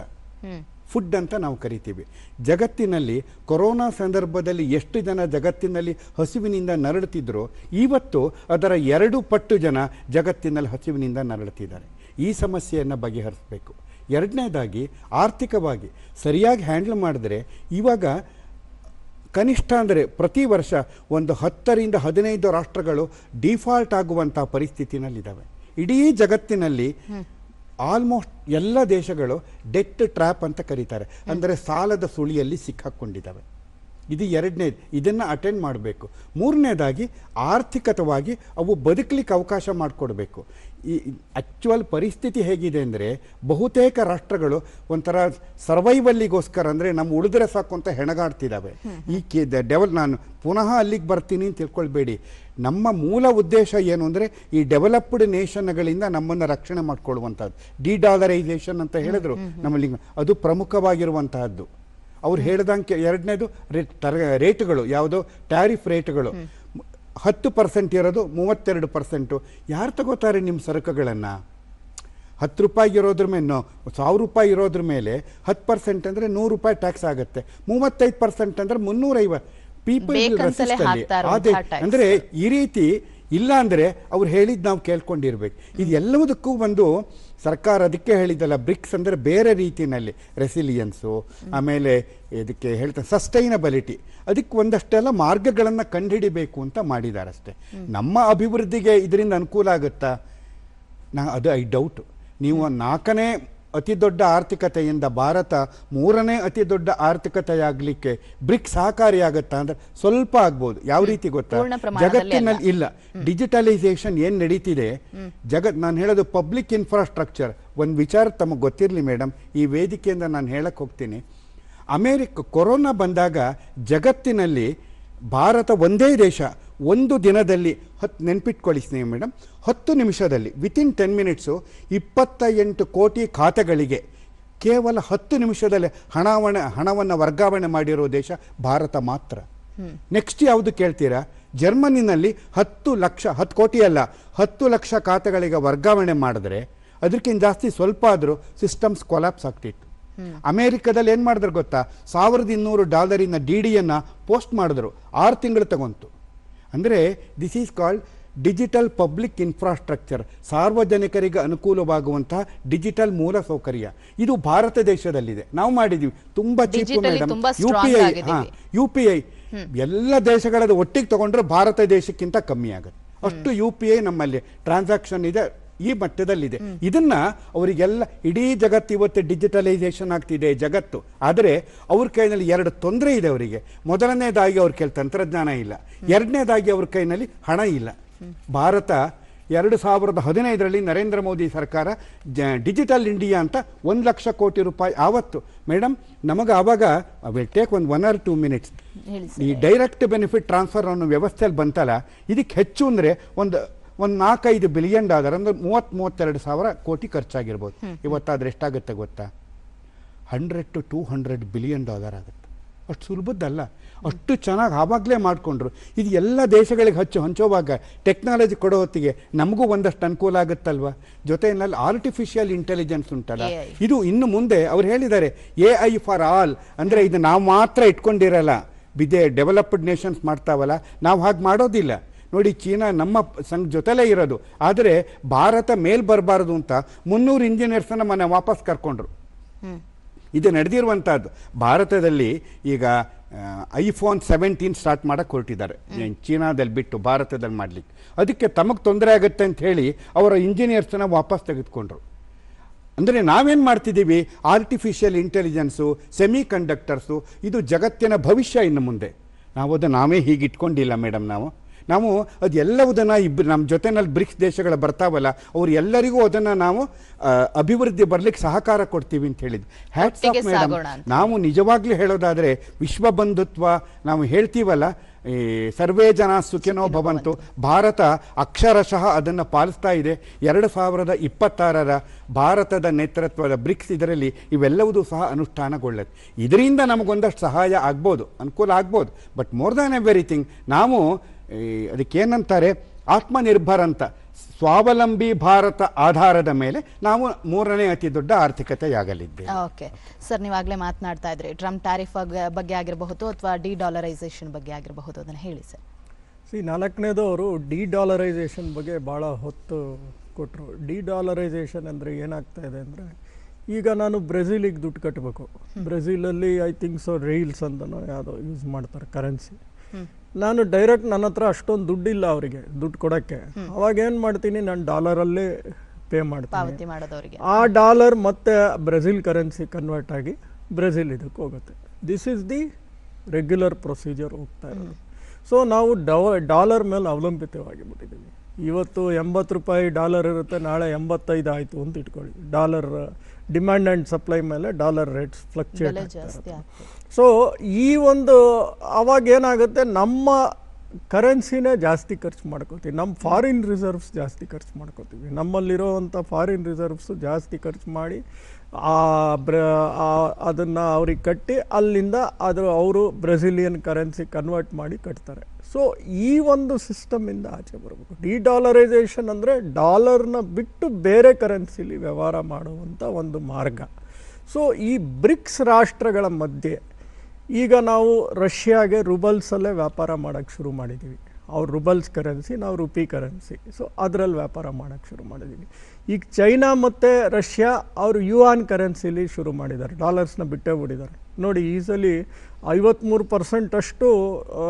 ಫುಡ್ ಅಂತ ನಾವು ಕರಿತೀವಿ. ಜಗತ್ತಿನಲ್ಲಿ ಕೊರೋನಾ ಸಂದರ್ಭದಲ್ಲಿ ಎಷ್ಟು ಜನ ಜಗತ್ತಿನಲ್ಲಿ ಹಸಿವಿನಿಂದ ನರಳುತ್ತಿದ್ರೋ, ಇವತ್ತು ಅದರ ಎರಡು ಪಟ್ಟು ಜನ ಜಗತ್ತಿನಲ್ಲಿ ಹಸಿವಿನಿಂದ ನರಳುತ್ತಿದ್ದಾರೆ. ಈ ಸಮಸ್ಯೆಯನ್ನು ಬಗೆಹರಿಸಬೇಕು. ಎರಡನೇದಾಗಿ, ಆರ್ಥಿಕವಾಗಿ ಸರಿಯಾಗಿ ಹ್ಯಾಂಡಲ್ ಮಾಡಿದ್ರೆ ಇವಾಗ ಕನಿಷ್ಠ ಅಂದರೆ ಪ್ರತಿ ವರ್ಷ ಒಂದು ಹತ್ತರಿಂದ ಹದಿನೈದು ರಾಷ್ಟ್ರಗಳು ಡಿಫಾಲ್ಟ್ ಆಗುವಂಥ ಪರಿಸ್ಥಿತಿನಲ್ಲಿದ್ದಾವೆ. ಇಡೀ ಜಗತ್ತಿನಲ್ಲಿ ಆಲ್ಮೋಸ್ಟ್ ಎಲ್ಲ ದೇಶಗಳು ಡೆಟ್ ಟ್ರ್ಯಾಪ್ ಅಂತ ಕರೀತಾರೆ. ಅಂದರೆ ಸಾಲದ ಸುಳಿಯಲ್ಲಿ ಸಿಕ್ಕಾಕೊಂಡಿದ್ದಾವೆ. ಇದು ಎರಡನೇದು ಇದನ್ನು ಅಟೆಂಡ್ ಮಾಡಬೇಕು. ಮೂರನೇದಾಗಿ ಆರ್ಥಿಕತವಾಗಿ ಅವು ಬದುಕಲಿಕ್ಕೆ ಅವಕಾಶ ಮಾಡಿಕೊಡ್ಬೇಕು. ಈ ಆ್ಯಕ್ಚುವಲ್ ಪರಿಸ್ಥಿತಿ ಹೇಗಿದೆ ಅಂದರೆ ಬಹುತೇಕ ರಾಷ್ಟ್ರಗಳು ಒಂಥರ ಸರ್ವೈವಲ್ಲಿಗೋಸ್ಕರ ಅಂದರೆ ನಮ್ಮ ಉಳಿದ್ರೆ ಸಾಕು ಅಂತ ಹೆಣಗಾಡ್ತಿದ್ದಾವೆ ಈ ಕೆ ಡೆವಲ್ ನಾನು ಪುನಃ ಅಲ್ಲಿಗೆ ಬರ್ತೀನಿ ಅಂತ ತಿಳ್ಕೊಳ್ಬೇಡಿ. ನಮ್ಮ ಮೂಲ ಉದ್ದೇಶ ಏನು ಅಂದರೆ ಈ ಡೆವಲಪ್ಡ್ ನೇಷನ್ಗಳಿಂದ ನಮ್ಮನ್ನು ರಕ್ಷಣೆ ಮಾಡ್ಕೊಳ್ಳುವಂಥದ್ದು ಡಿ ಡಾಲರೈಸೇಷನ್ ಅಂತ ಹೇಳಿದ್ರು ನಮ್ಮಲ್ಲಿ ಅದು ಪ್ರಮುಖವಾಗಿರುವಂತಹದ್ದು. ಅವ್ರು ಹೇಳ್ದಂಗೆ ಎರಡನೇದು ರೇಟ್ಗಳು ಯಾವುದು? ಟ್ಯಾರಿಫ್ ರೇಟ್ಗಳು. ಹತ್ತು ಪರ್ಸೆಂಟ್ ಇರೋದು ಮೂವತ್ತೆರಡು ಪರ್ಸೆಂಟು. ಯಾರು ತಗೋತಾರೆ ನಿಮ್ಮ ಸರಕುಗಳನ್ನು? ಹತ್ತು ರೂಪಾಯಿ ಇರೋದ್ರ ಮೇಲೆ ಸಾವಿರ ರೂಪಾಯಿ ಇರೋದ್ರ ಮೇಲೆ ಹತ್ತು ಪರ್ಸೆಂಟ್ ಅಂದರೆ ನೂರು ರೂಪಾಯಿ ಟ್ಯಾಕ್ಸ್ ಆಗುತ್ತೆ. ಮೂವತ್ತೈದು ಪರ್ಸೆಂಟ್ ಅಂದರೆ ಮುನ್ನೂರೈವತ್ತು. ಪೀಪಲ್ ಅದೇ ಅಂದರೆ ಈ ರೀತಿ ಇಲ್ಲ ಅಂದರೆ ಅವ್ರು ಹೇಳಿದ್ದು ನಾವು ಕೇಳ್ಕೊಂಡಿರ್ಬೇಕು. ಇದು ಎಲ್ಲದಕ್ಕೂ ಒಂದು ಸರ್ಕಾರ ಅದಕ್ಕೆ ಹೇಳಿದ್ದಲ್ಲ, ಬ್ರಿಕ್ಸ್ ಅಂದರೆ ಬೇರೆ ರೀತಿಯಲ್ಲಿ ರೆಸಿಲಿಯನ್ಸು ಆಮೇಲೆ ಇದಕ್ಕೆ ಹೇಳ್ತಾರೆ ಸಸ್ಟೈನಬಿಲಿಟಿ ಅದಕ್ಕೆ ಒಂದಷ್ಟೆಲ್ಲ ಮಾರ್ಗಗಳನ್ನು ಕಂಡುಹಿಡಿಬೇಕು ಅಂತ ಮಾಡಿದ್ದಾರೆ ಅಷ್ಟೇ ನಮ್ಮ ಅಭಿವೃದ್ಧಿಗೆ ಇದರಿಂದ ಅನುಕೂಲ ಆಗುತ್ತಾ? ನಾ, ಅದು ಐ ಡೌಟ್ ನೀವು ನಾಲ್ಕನೇ ಅತಿ ದೊಡ್ಡ ಆರ್ಥಿಕತೆಯಿಂದ ಭಾರತ ಮೂರನೇ ಅತಿ ದೊಡ್ಡ ಆರ್ಥಿಕತೆಯಾಗಲಿಕ್ಕೆ ಬ್ರಿಕ್ ಸಹಕಾರಿಯಾಗುತ್ತಾ ಅಂದ್ರೆ ಸ್ವಲ್ಪ ಆಗ್ಬೋದು. ಯಾವ ರೀತಿ ಗೊತ್ತಾ? ಜಗತ್ತಿನಲ್ಲಿ ಇಲ್ಲ. ಡಿಜಿಟಲೈಸೇಷನ್ ಏನು ನಡೀತಿದೆ? ಜಗತ್ ನಾನು ಹೇಳೋದು ಪಬ್ಲಿಕ್ ಇನ್ಫ್ರಾಸ್ಟ್ರಕ್ಚರ್. ಒಂದು ವಿಚಾರ ತಮಗೆ ಗೊತ್ತಿರಲಿ ಮೇಡಮ್ ಈ ವೇದಿಕೆಯಿಂದ ನಾನು ಹೇಳಕ್ಕೆ ಹೋಗ್ತೀನಿ. ಅಮೇರಿಕ ಕೊರೋನಾ ಬಂದಾಗ ಜಗತ್ತಿನಲ್ಲಿ ಭಾರತ ಒಂದೇ ದೇಶ. ಒಂದು ದಿನದಲ್ಲಿ ಹತ್ತು ನೆನ್ಪಿಟ್ಕೊಳ್ಳಿ ಸ್ನೇಹ ಮೇಡಮ್ ಹತ್ತು ನಿಮಿಷದಲ್ಲಿ ವಿತಿನ್ ಟೆನ್ ಮಿನಿಟ್ಸು ಇಪ್ಪತ್ತ ಎಂಟು ಕೋಟಿ ಖಾತೆಗಳಿಗೆ ಕೇವಲ ಹತ್ತು ನಿಮಿಷದಲ್ಲಿ ಹಣವಣ, ಹಣವನ್ನು ವರ್ಗಾವಣೆ ಮಾಡಿರೋ ದೇಶ ಭಾರತ ಮಾತ್ರ. ನೆಕ್ಸ್ಟ್ ಯಾವುದು ಕೇಳ್ತೀರಾ? ಜರ್ಮನಿನಲ್ಲಿ ಹತ್ತು ಲಕ್ಷ, ಹತ್ತು ಕೋಟಿ ಅಲ್ಲ, ಹತ್ತು ಲಕ್ಷ ಖಾತೆಗಳಿಗೆ ವರ್ಗಾವಣೆ ಮಾಡಿದ್ರೆ ಅದಕ್ಕಿಂತ ಜಾಸ್ತಿ ಸ್ವಲ್ಪ ಆದರೂ ಸಿಸ್ಟಮ್ಸ್ ಕೊಲಾಪ್ಸ್ ಆಗ್ತಿತ್ತು. ಅಮೇರಿಕದಲ್ಲಿ ಏನು ಮಾಡಿದ್ರು ಗೊತ್ತಾ? ಸಾವಿರದ ಇನ್ನೂರು ಡಾಲರಿನ ಡಿ ಡಿಯನ್ನು ಪೋಸ್ಟ್ ಮಾಡಿದ್ರು, ಆರು ತಿಂಗಳು ತಗೊಂತು. ಅಂದರೆ this is called digital public infrastructure ಸಾರ್ವಜನಿಕರಿಗೆ ಅನುಕೂಲವಾಗುವಂತಹ ಡಿಜಿಟಲ್ ಮೂಲ ಸೌಕರ್ಯ. ಇದು ಭಾರತ ದೇಶದಲ್ಲಿದೆ. ನಾವು ಮಾಡಿದ್ದೀವಿ ತುಂಬಾ cheap madam U P I ಹಾಂ ಯು ಪಿ ಐ ಎಲ್ಲ ದೇಶಗಳದ್ದು ಒಟ್ಟಿಗೆ ತಗೊಂಡ್ರೆ ಭಾರತ ದೇಶಕ್ಕಿಂತ ಕಮ್ಮಿ ಆಗುತ್ತೆ. ಅಷ್ಟು ಯು ಪಿ ಐ ನಮ್ಮಲ್ಲಿ ಟ್ರಾನ್ಸಾಕ್ಷನ್ ಇದೆ. ಈ ಮಟ್ಟದಲ್ಲಿದೆ. ಇದನ್ನ ಅವರಿಗೆಲ್ಲ ಇಡೀ ಜಗತ್ತು ಇವತ್ತು ಡಿಜಿಟಲೈಸೇಷನ್ ಆಗ್ತಿದೆ ಜಗತ್ತು. ಆದರೆ ಅವ್ರ ಕೈನಲ್ಲಿ ಎರಡು ತೊಂದರೆ ಇದೆ ಅವರಿಗೆ. ಮೊದಲನೇದಾಗಿ ಅವ್ರ ಕೈಲಿ ತಂತ್ರಜ್ಞಾನ ಇಲ್ಲ. ಎರಡನೇದಾಗಿ ಅವ್ರ ಕೈನಲ್ಲಿ ಹಣ ಇಲ್ಲ. ಭಾರತ ಎರಡು ಸಾವಿರದ ಹದಿನೈದರಲ್ಲಿ ನರೇಂದ್ರ ಮೋದಿ ಸರ್ಕಾರ ಜ ಡಿಜಿಟಲ್ ಇಂಡಿಯಾ ಅಂತ ಒಂದು ಲಕ್ಷ ಕೋಟಿ ರೂಪಾಯಿ ಆವತ್ತು. ಮೇಡಮ್ ನಮಗೆ ಆವಾಗ ವಿಲ್ ಟೇಕ್ ಒಂದು ಒನ್ ಆರ್ ಟೂ ಮಿನಿಟ್ಸ್ ಈ ಡೈರೆಕ್ಟ್ ಬೆನಿಫಿಟ್ ಟ್ರಾನ್ಸ್ಫರ್ ಅನ್ನೋ ವ್ಯವಸ್ಥೆಯಲ್ಲಿ ಬಂತಲ್ಲ ಇದಕ್ಕೆ ಹೆಚ್ಚು ಅಂದರೆ ಒಂದು ಒಂದು ನಾಲ್ಕೈದು ಬಿಲಿಯನ್ ಡಾಲರ್ ಅಂದ್ರೆ ಮೂವತ್ತ್ ಮೂವತ್ತೆರಡು ಸಾವಿರ ಕೋಟಿ ಖರ್ಚಾಗಿರ್ಬೋದು. ಇವತ್ತಾದ್ರೆ ಎಷ್ಟಾಗುತ್ತೆ ಗೊತ್ತಾ? Hundred to two hundred billion dollar ಆಗುತ್ತೆ. ಅಷ್ಟು ಸುಲಭದ್ದಲ್ಲ. ಅಷ್ಟು ಚೆನ್ನಾಗಿ ಆವಾಗಲೇ ಮಾಡಿಕೊಂಡ್ರು. ಇದು ಎಲ್ಲ ದೇಶಗಳಿಗೆ ಹಚ್ಚು ಹಂಚೋವಾಗ ಟೆಕ್ನಾಲಜಿ ಕೊಡೋ ಹೊತ್ತಿಗೆ ನಮಗೂ ಒಂದಷ್ಟು ಅನುಕೂಲ ಆಗುತ್ತಲ್ವಾ? ಜೊತೆಯಲ್ಲಿ ಆರ್ಟಿಫಿಷಿಯಲ್ ಇಂಟೆಲಿಜೆನ್ಸ್ ಉಂಟಲ್ಲ. ಇದು ಇನ್ನು ಮುಂದೆ ಅವ್ರು ಹೇಳಿದ್ದಾರೆ ಎ ಐ ಫಾರ್ ಆಲ್ ಅಂದರೆ ಇದು ನಾವು ಮಾತ್ರ ಇಟ್ಕೊಂಡಿರಲ್ಲ. ಬಿದೆ ಡೆವಲಪ್ಡ್ ನೇಷನ್ಸ್ ಮಾಡ್ತಾವಲ್ಲ. ನಾವು ಹಾಗೆ ಮಾಡೋದಿಲ್ಲ. ನೋಡಿ ಚೀನಾ ನಮ್ಮ ಸಂಘ ಜೊತೆಲೇ ಇರೋದು. ಆದರೆ ಭಾರತ ಮೇಲ್ ಬರಬಾರ್ದು ಅಂತ ಮುನ್ನೂರು ಇಂಜಿನಿಯರ್ಸನ್ನು ಮನೆ ವಾಪಸ್ ಕರ್ಕೊಂಡ್ರು. ಇದು ನಡೆದಿರುವಂಥದ್ದು ಭಾರತದಲ್ಲಿ ಈಗ ಐಫೋನ್ ಸೆವೆಂಟೀನ್ ಸ್ಟಾರ್ಟ್ ಮಾಡಕ್ಕೆ ಹೊರಟಿದ್ದಾರೆ. ಚೀನಾದಲ್ಲಿ ಬಿಟ್ಟು ಭಾರತದಲ್ಲಿ ಮಾಡಲಿಕ್ಕೆ. ಅದಕ್ಕೆ ತಮಗೆ ತೊಂದರೆ ಆಗುತ್ತೆ ಅಂತ ಹೇಳಿ ಅವರ ಇಂಜಿನಿಯರ್ಸನ್ನ ವಾಪಸ್ ತೆಗೆದುಕೊಂಡ್ರು. ಅಂದರೆ ನಾವೇನು ಮಾಡ್ತಿದ್ದೀವಿ? ಆರ್ಟಿಫಿಷಿಯಲ್ ಇಂಟೆಲಿಜೆನ್ಸು ಸೆಮಿ ಕಂಡಕ್ಟರ್ಸು ಇದು ಜಗತ್ತಿನ ಭವಿಷ್ಯ ಇನ್ನು ಮುಂದೆ. ನಾವು ಅದು ನಾವೇ ಹೀಗಿಟ್ಕೊಂಡಿಲ್ಲ ಮೇಡಮ್ ನಾವು. ನಾವು ಅದು ಎಲ್ಲವುದನ್ನು ಇಬ್ಬರು ನಮ್ಮ ಜೊತೆನಲ್ಲಿ ಬ್ರಿಕ್ಸ್ ದೇಶಗಳು ಬರ್ತಾವಲ್ಲ ಅವ್ರು ಎಲ್ಲರಿಗೂ ಅದನ್ನು ನಾವು ಅಭಿವೃದ್ಧಿ ಬರಲಿಕ್ಕೆ ಸಹಕಾರ ಕೊಡ್ತೀವಿ ಅಂತ ಹೇಳಿದ್ವಿ. ಹ್ಯಾಟ್ಸ್ ಆಫ್ ಮೇಡಮ್ ನಾವು ನಿಜವಾಗ್ಲೂ ಹೇಳೋದಾದರೆ ವಿಶ್ವ ಬಂಧುತ್ವ ನಾವು ಹೇಳ್ತೀವಲ್ಲ ಈ ಸರ್ವೇ ಜನ ಸುಖಿನೋ ಭವಂತು. ಭಾರತ ಅಕ್ಷರಶಃ ಅದನ್ನು ಪಾಲಿಸ್ತಾ ಇದೆ. ಎರಡು ಸಾವಿರದ ಇಪ್ಪತ್ತಾರರ ಭಾರತದ ನೇತೃತ್ವದ ಬ್ರಿಕ್ಸ್ ಇದರಲ್ಲಿ ಇವೆಲ್ಲವೂ ಸಹ ಅನುಷ್ಠಾನಗೊಳ್ಳುತ್ತೆ. ಇದರಿಂದ ನಮಗೊಂದಷ್ಟು ಸಹಾಯ ಆಗ್ಬೋದು ಅನುಕೂಲ ಆಗ್ಬೋದು. ಬಟ್ ಮೋರ್ ದ್ಯಾನ್ ಎವ್ರಿಥಿಂಗ್ ನಾವು ಅದಕ್ಕೇನಂತಾರೆ ಆತ್ಮನಿರ್ಭರ ಅಂತ. ಸ್ವಾವಲಂಬಿ ಭಾರತ ಆಧಾರದ ಮೇಲೆ ನಾವು ಮೂರನೇ ಅತಿ ದೊಡ್ಡ ಆರ್ಥಿಕತೆಯಾಗಲಿದ್ದೇವೆ. ಓಕೆ. ಸರ್ ನೀವಾಗಲೇ ಮಾತನಾಡ್ತಾ ಇದ್ರಿ. ಟ್ರಂಪ್ ಟ್ಯಾರಿಫ್ ಬಗ್ಗೆ ಆಗಿರಬಹುದು ಅಥವಾ ಡಿ ಡಾಲರೈಸೇಷನ್ ಬಗ್ಗೆ ಆಗಿರಬಹುದು ಅದನ್ನು ಹೇಳಿ ಸರ್. ಸಿ ನಾಲ್ಕನೇದು ಅವರು ಡಿ ಡಾಲರೈಸೇಷನ್ ಬಗ್ಗೆ ಭಾಳ ಹೊತ್ತು ಕೊಟ್ಟರು ಡಿ ಡಾಲರೈಸೇಷನ್ ಅಂದರೆ ಏನಾಗ್ತಾ ಇದೆ ಅಂದರೆ ಈಗ ನಾನು ಬ್ರೆಜಿಲಿಗೆ ದುಡ್ಡು ಕಟ್ಟಬೇಕು ಬ್ರೆಜಿಲಲ್ಲಿ ಐ ಥಿಂಕ್ ಸೊ ರೈಲ್ಸ್ ಅಂತನೋ ಯಾವುದೋ ಯೂಸ್ ಮಾಡ್ತಾರೆ ಕರೆನ್ಸಿ ನಾನು ಡೈರೆಕ್ಟ್ ನನ್ನ ಹತ್ರ ಅಷ್ಟೊಂದು ದುಡ್ಡಿಲ್ಲ ಅವರಿಗೆ ದುಡ್ಡು ಕೊಡೋಕ್ಕೆ. ಅವಾಗ ಏನು ಮಾಡ್ತೀನಿ ನಾನು ಡಾಲರಲ್ಲೇ ಪೇ ಮಾಡ್ತೀನಿ. ಆ ಡಾಲರ್ ಮತ್ತೆ ಬ್ರೆಜಿಲ್ ಕರೆನ್ಸಿ ಕನ್ವರ್ಟ್ ಆಗಿ ಬ್ರೆಜಿಲ್ ಇದಕ್ಕೆ ಹೋಗುತ್ತೆ. This is the regular procedure ಹೋಗ್ತಾ ಇರೋದು. ಸೊ ನಾವು ಡವ ಡಾಲರ್ ಮೇಲೆ ಅವಲಂಬಿತವಾಗಿಬಿಟ್ಟಿದ್ದೀವಿ ಇವತ್ತು ಎಂಬತ್ತು ರೂಪಾಯಿ ಡಾಲರ್ ಇರುತ್ತೆ ನಾಳೆ ಎಂಬತ್ತೈದು ಆಯಿತು ಅಂತ ಇಟ್ಕೊಳ್ಳಿ. ಡಾಲರ್ ಡಿಮ್ಯಾಂಡ್ ಆ್ಯಂಡ್ ಸಪ್ಲೈ ಮೇಲೆ ಡಾಲರ್ ರೇಟ್ಸ್ ಫ್ಲಕ್ಚುಯೇಟ್ ಸೊ ಈ ಒಂದು ಅವಾಗ ಏನಾಗುತ್ತೆ? ನಮ್ಮ ಕರೆನ್ಸಿನೇ ಜಾಸ್ತಿ ಖರ್ಚು ಮಾಡ್ಕೋತೀವಿ ನಮ್ಮ ಫಾರಿನ್ ರಿಸರ್ವ್ಸ್ ಜಾಸ್ತಿ ಖರ್ಚು ಮಾಡ್ಕೋತೀವಿ ನಮ್ಮಲ್ಲಿರೋವಂಥ ಫಾರಿನ್ ರಿಸರ್ವ್ಸ್ ಜಾಸ್ತಿ ಖರ್ಚು ಮಾಡಿ ಆ ಬ್ರ ಅದನ್ನು ಅವ್ರಿಗೆ ಕಟ್ಟಿ ಅಲ್ಲಿಂದ ಅದು ಅವರು ಬ್ರೆಸಿಲಿಯನ್ ಕರೆನ್ಸಿ ಕನ್ವರ್ಟ್ ಮಾಡಿ ಕಟ್ತಾರೆ. ಸೊ ಈ ಒಂದು ಸಿಸ್ಟಮಿಂದ ಆಚೆ ಬರಬೇಕು. ಡಿ ಡಾಲರೈಸೇಷನ್ ಅಂದರೆ ಡಾಲರ್ನ ಬಿಟ್ಟು ಬೇರೆ ಕರೆನ್ಸಿಲಿ ವ್ಯವಹಾರ ಮಾಡುವಂಥ ಒಂದು ಮಾರ್ಗ. ಸೊ ಈ ಬ್ರಿಕ್ಸ್ ರಾಷ್ಟ್ರಗಳ ಮಧ್ಯೆ ಈಗ ನಾವು ರಷ್ಯಾಗೆ ರುಬಲ್ಸಲ್ಲೇ ವ್ಯಾಪಾರ ಮಾಡೋಕ್ಕೆ ಶುರು ಮಾಡಿದ್ದೀವಿ ಅವ್ರು ರುಬಲ್ಸ್ ಕರೆನ್ಸಿ, ನಾವು ರುಪಿ ಕರೆನ್ಸಿ. ಸೊ ಅದರಲ್ಲಿ ವ್ಯಾಪಾರ ಮಾಡೋಕ್ಕೆ ಶುರು ಮಾಡಿದ್ದೀವಿ ಈಗ ಚೈನಾ ಮತ್ತು ರಷ್ಯಾ ಅವರು ಆನ್ ಕರೆನ್ಸಿಲಿ ಶುರು ಮಾಡಿದ್ದಾರೆ ಡಾಲರ್ಸ್ನ ಬಿಟ್ಟೇ ಬಿಟ್ಟಿದ್ದಾರೆ ನೋಡಿ ಈಸಲಿ ಸಲ ಐವತ್ತ್ಮೂರು ಪರ್ಸೆಂಟ್ ಅಷ್ಟು ಆ,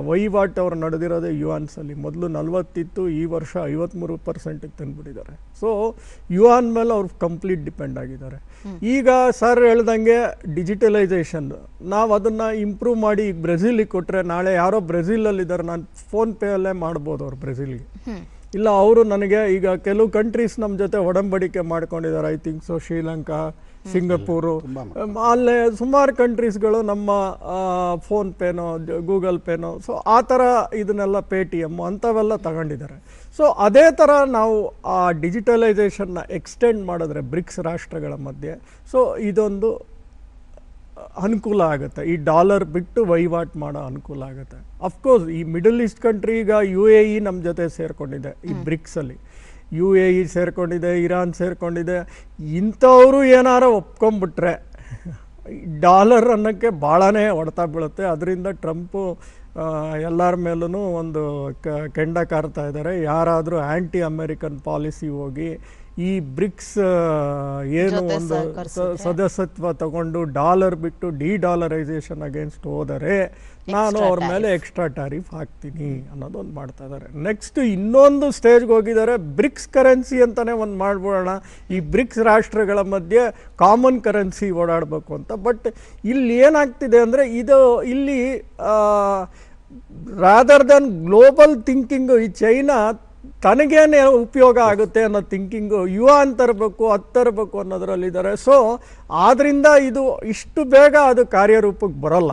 ವಹಿವಾಟು ಅವ್ರು ನಡೆದಿರೋದೇ ಯುವಾನ್ಸಲ್ಲಿ ಮೊದಲು ನಲ್ವತ್ತಿತ್ತು ಈ ವರ್ಷ ಐವತ್ತ್ಮೂರು ಪರ್ಸೆಂಟಿಗೆ ತಂದುಬಿಟ್ಟಿದ್ದಾರೆ. ಸೊ ಯುವಾನ್ ಮೇಲೆ ಅವ್ರು ಕಂಪ್ಲೀಟ್ ಡಿಪೆಂಡ್ ಆಗಿದ್ದಾರೆ. ಈಗ ಸರ್ ಹೇಳ್ದಂಗೆ ಡಿಜಿಟಲೈಸೇಷನ್ ನಾವು ಅದನ್ನು ಇಂಪ್ರೂವ್ ಮಾಡಿ ಈಗ ಬ್ರೆಜಿಲಿಗೆ ಕೊಟ್ಟರೆ ನಾಳೆ ಯಾರೋ ಬ್ರೆಜಿಲಲ್ಲಿದ್ದಾರೆ ನಾನು ಫೋನ್ಪೇಯಲ್ಲೇ ಮಾಡ್ಬೋದು ಅವ್ರು ಬ್ರೆಜಿಲ್ಗೆ. ಇಲ್ಲ ಅವರು ನನಗೆ ಈಗ ಕೆಲವು ಕಂಟ್ರೀಸ್ ನಮ್ಮ ಜೊತೆ ಒಡಂಬಡಿಕೆ ಮಾಡ್ಕೊಂಡಿದ್ದಾರೆ. I think so Sri Lanka Singapore ಅಲ್ಲೇ ಸುಮಾರು ಕಂಟ್ರೀಸ್ಗಳು ನಮ್ಮ ಫೋನ್ ಪೇನೋ ಗೂಗಲ್ ಪೇನೋ ಸೊ ಆ ಥರ ಇದನ್ನೆಲ್ಲ ಪೇ ಟಿ ಎಮ್ಮು ಅಂಥವೆಲ್ಲ ತಗೊಂಡಿದ್ದಾರೆ. ಸೊ ಅದೇ ಥರ ನಾವು ಆ ಡಿಜಿಟಲೈಸೇಷನ್ನ ಎಕ್ಸ್ಟೆಂಡ್ ಮಾಡಿದ್ರೆ ಬ್ರಿಕ್ಸ್ ರಾಷ್ಟ್ರಗಳ ಮಧ್ಯೆ ಸೊ ಇದೊಂದು ಅನುಕೂಲ ಆಗುತ್ತೆ. ಈ ಡಾಲರ್ ಬಿಟ್ಟು ವಹಿವಾಟು ಮಾಡೋ ಅನುಕೂಲ ಆಗುತ್ತೆ. ಅಫ್ಕೋರ್ಸ್ ಈ ಮಿಡಲ್ ಈಸ್ಟ್ ಕಂಟ್ರಿ ಈಗ ಯು ಎ ಇ ನಮ್ಮ ಜೊತೆ ಸೇರಿಕೊಂಡಿದೆ ಈ ಬ್ರಿಕ್ಸಲ್ಲಿ ಯು ಎ ಇ ಸೇರಿಕೊಂಡಿದೆ, ಇರಾನ್ ಸೇರಿಕೊಂಡಿದೆ, ಇಂಥವರು ಏನಾರ ಒಪ್ಕೊಂಬಿಟ್ರೆ ಡಾಲರ್ ಅನ್ನೋಕ್ಕೆ ಭಾಳನೇ ಹೊಡೆತ ಬೀಳುತ್ತೆ. ಅದರಿಂದ ಟ್ರಂಪು ಎಲ್ಲರ ಮೇಲೂ ಒಂದು ಕ, ಕೆಂಡ ಕಾರ್ತಾ ಇದ್ದಾರೆ. ಯಾರಾದರೂ ಆ್ಯಂಟಿ ಅಮೇರಿಕನ್ ಪಾಲಿಸಿ ಹೋಗಿ ಈ ಬ್ರಿಕ್ಸ್ ಏನು ಒಂದು ಸ- ಸದಸ್ಯತ್ವ ತಗೊಂಡು ಡಾಲರ್ ಬಿಟ್ಟು ಡಿ ಡಾಲರೈಸೇಷನ್ ಅಗೇನ್ಸ್ಟ್ ಹೋದರೆ ನಾನು ಅವ್ರ ಮೇಲೆ ಎಕ್ಸ್ಟ್ರಾ ಟ್ಯಾರಿಫ್ ಹಾಕ್ತೀನಿ ಅನ್ನೋದೊಂದು ಮಾಡ್ತಾ ಇದ್ದಾರೆ ನೆಕ್ಸ್ಟ್ ಇನ್ನೊಂದು ಸ್ಟೇಜ್ಗೆ ಹೋಗಿದ್ದಾರೆ ಬ್ರಿಕ್ಸ್ ಕರೆನ್ಸಿ ಅಂತಾನೆ ಒಂದು ಮಾಡ್ಬಿಡೋಣ. ಈ ಬ್ರಿಕ್ಸ್ ರಾಷ್ಟ್ರಗಳ ಮಧ್ಯೆ ಕಾಮನ್ ಕರೆನ್ಸಿ ಓಡಾಡಬೇಕು ಅಂತ. ಬಟ್ ಇಲ್ಲಿ ಏನಾಗ್ತಿದೆ ಅಂದರೆ ಇದು ಇಲ್ಲಿ ರಾದರ್ ದನ್ ಗ್ಲೋಬಲ್ ಥಿಂಕಿಂಗು ಈ ಚೈನಾ ತನಗೇನೆ ಉಪಯೋಗ ಆಗುತ್ತೆ ಅನ್ನೋ ಥಿಂಕಿಂಗು ಯುವ ಅಂತರಬೇಕು ಹತ್ತರಬೇಕು ತರಬೇಕು ಅನ್ನೋದ್ರಲ್ಲಿದ್ದಾರೆ. ಸೊ ಆದ್ರಿಂದ ಇದು ಇಷ್ಟು ಬೇಗ ಅದು ಕಾರ್ಯರೂಪಕ್ಕೆ ಬರಲ್ಲ.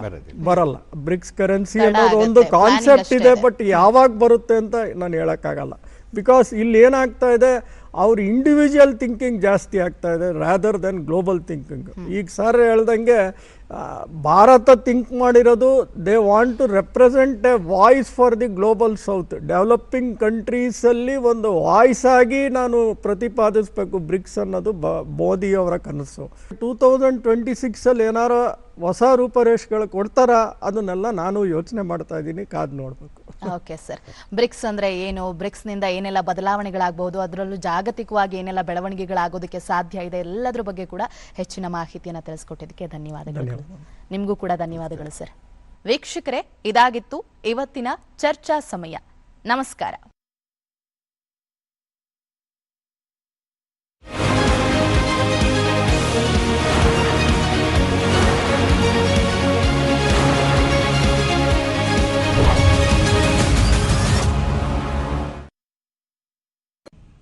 ಬರಲ್ಲ. ಬ್ರಿಕ್ಸ್ ಕರೆನ್ಸಿ ಅನ್ನೋದು ಒಂದು ಕಾನ್ಸೆಪ್ಟ್ ಇದೆ ಬಟ್ ಯಾವಾಗ ಬರುತ್ತೆ ಅಂತ ನಾನು ಹೇಳೋಕ್ಕಾಗಲ್ಲ. ಬಿಕಾಸ್ ಇಲ್ಲಿ ಏನಾಗ್ತಾ ಇದೆ ಅವ್ರ ಇಂಡಿವಿಜುವಲ್ ಥಿಂಕಿಂಗ್ ಜಾಸ್ತಿ ಆಗ್ತಾ ಇದೆ ರಾದರ್ ದೆನ್ ಗ್ಲೋಬಲ್ ಥಿಂಕಿಂಗ್ ಈಗ ಸರ್ ಹೇಳ್ದಂಗೆ ಭಾರತ ಥಿಂಕ್ ಮಾಡಿರೋದು they want to represent a voice for the global south developing ಕಂಟ್ರೀಸಲ್ಲಿ ಒಂದು ವಾಯ್ಸ್ ಆಗಿ ನಾನು ಪ್ರತಿಪಾದಿಸಬೇಕು ಬ್ರಿಕ್ಸ್ ಅನ್ನೋದು ಬ, ಮೋದಿಯವರ ಕನಸು. ಟೂ ತೌಸಂಡ್ ಟ್ವೆಂಟಿ ಸಿಕ್ಸಲ್ಲಿ ಏನಾರು ಹೊಸ ರೂಪರೇಷೆಗಳು ಕೊಡ್ತಾರಾ, ಅದನ್ನೆಲ್ಲ ನಾನು ಯೋಚನೆ ಮಾಡ್ತಾ ಇದ್ದೀನಿ, ಕಾದು ನೋಡಬೇಕು. Okay sir. ಬ್ರಿಕ್ಸ್ ಅಂದ್ರೆ ಏನು? ಬ್ರಿಕ್ಸ್ನಿಂದ ಏನೆಲ್ಲ ಬದಲಾವಣೆಗಳಾಗಬಹುದು ಅದರಲ್ಲೂ ಜಾಗತಿಕವಾಗಿ ಏನೆಲ್ಲ ಬೆಳವಣಿಗೆಗಳಾಗೋದಕ್ಕೆ ಸಾಧ್ಯ ಇದೆ? ಎಲ್ಲದರ ಬಗ್ಗೆ ಕೂಡ ಹೆಚ್ಚಿನ ಮಾಹಿತಿಯನ್ನು ತಿಳಿಸ್ಕೊಟ್ಟಿದ್ದಕ್ಕೆ ಧನ್ಯವಾದಗಳು. ನಿಮಗೂ ಕೂಡ ಧನ್ಯವಾದಗಳು ಸರ್. ವೀಕ್ಷಕರೇ ಇದಾಗಿತ್ತು ಇವತ್ತಿನ ಚರ್ಚಾ ಸಮಯ. ನಮಸ್ಕಾರ.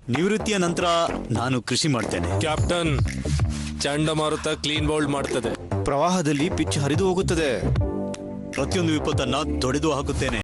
ನಿವೃತ್ತಿಯ ನಂತರ ನಾನು ಕೃಷಿ ಮಾಡ್ತೇನೆ. ಕ್ಯಾಪ್ಟನ್ ಚಂಡಮಾರುತ ಕ್ಲೀನ್ ಬೌಲ್ಡ್ ಮಾಡ್ತದೆ. ಪ್ರವಾಹದಲ್ಲಿ ಪಿಚ್ ಹರಿದು ಹೋಗುತ್ತದೆ. ಪ್ರತಿಯೊಂದು ವಿಪತ್ತನ್ನ ತೊಡೆದು ಹಾಕುತ್ತೇನೆ.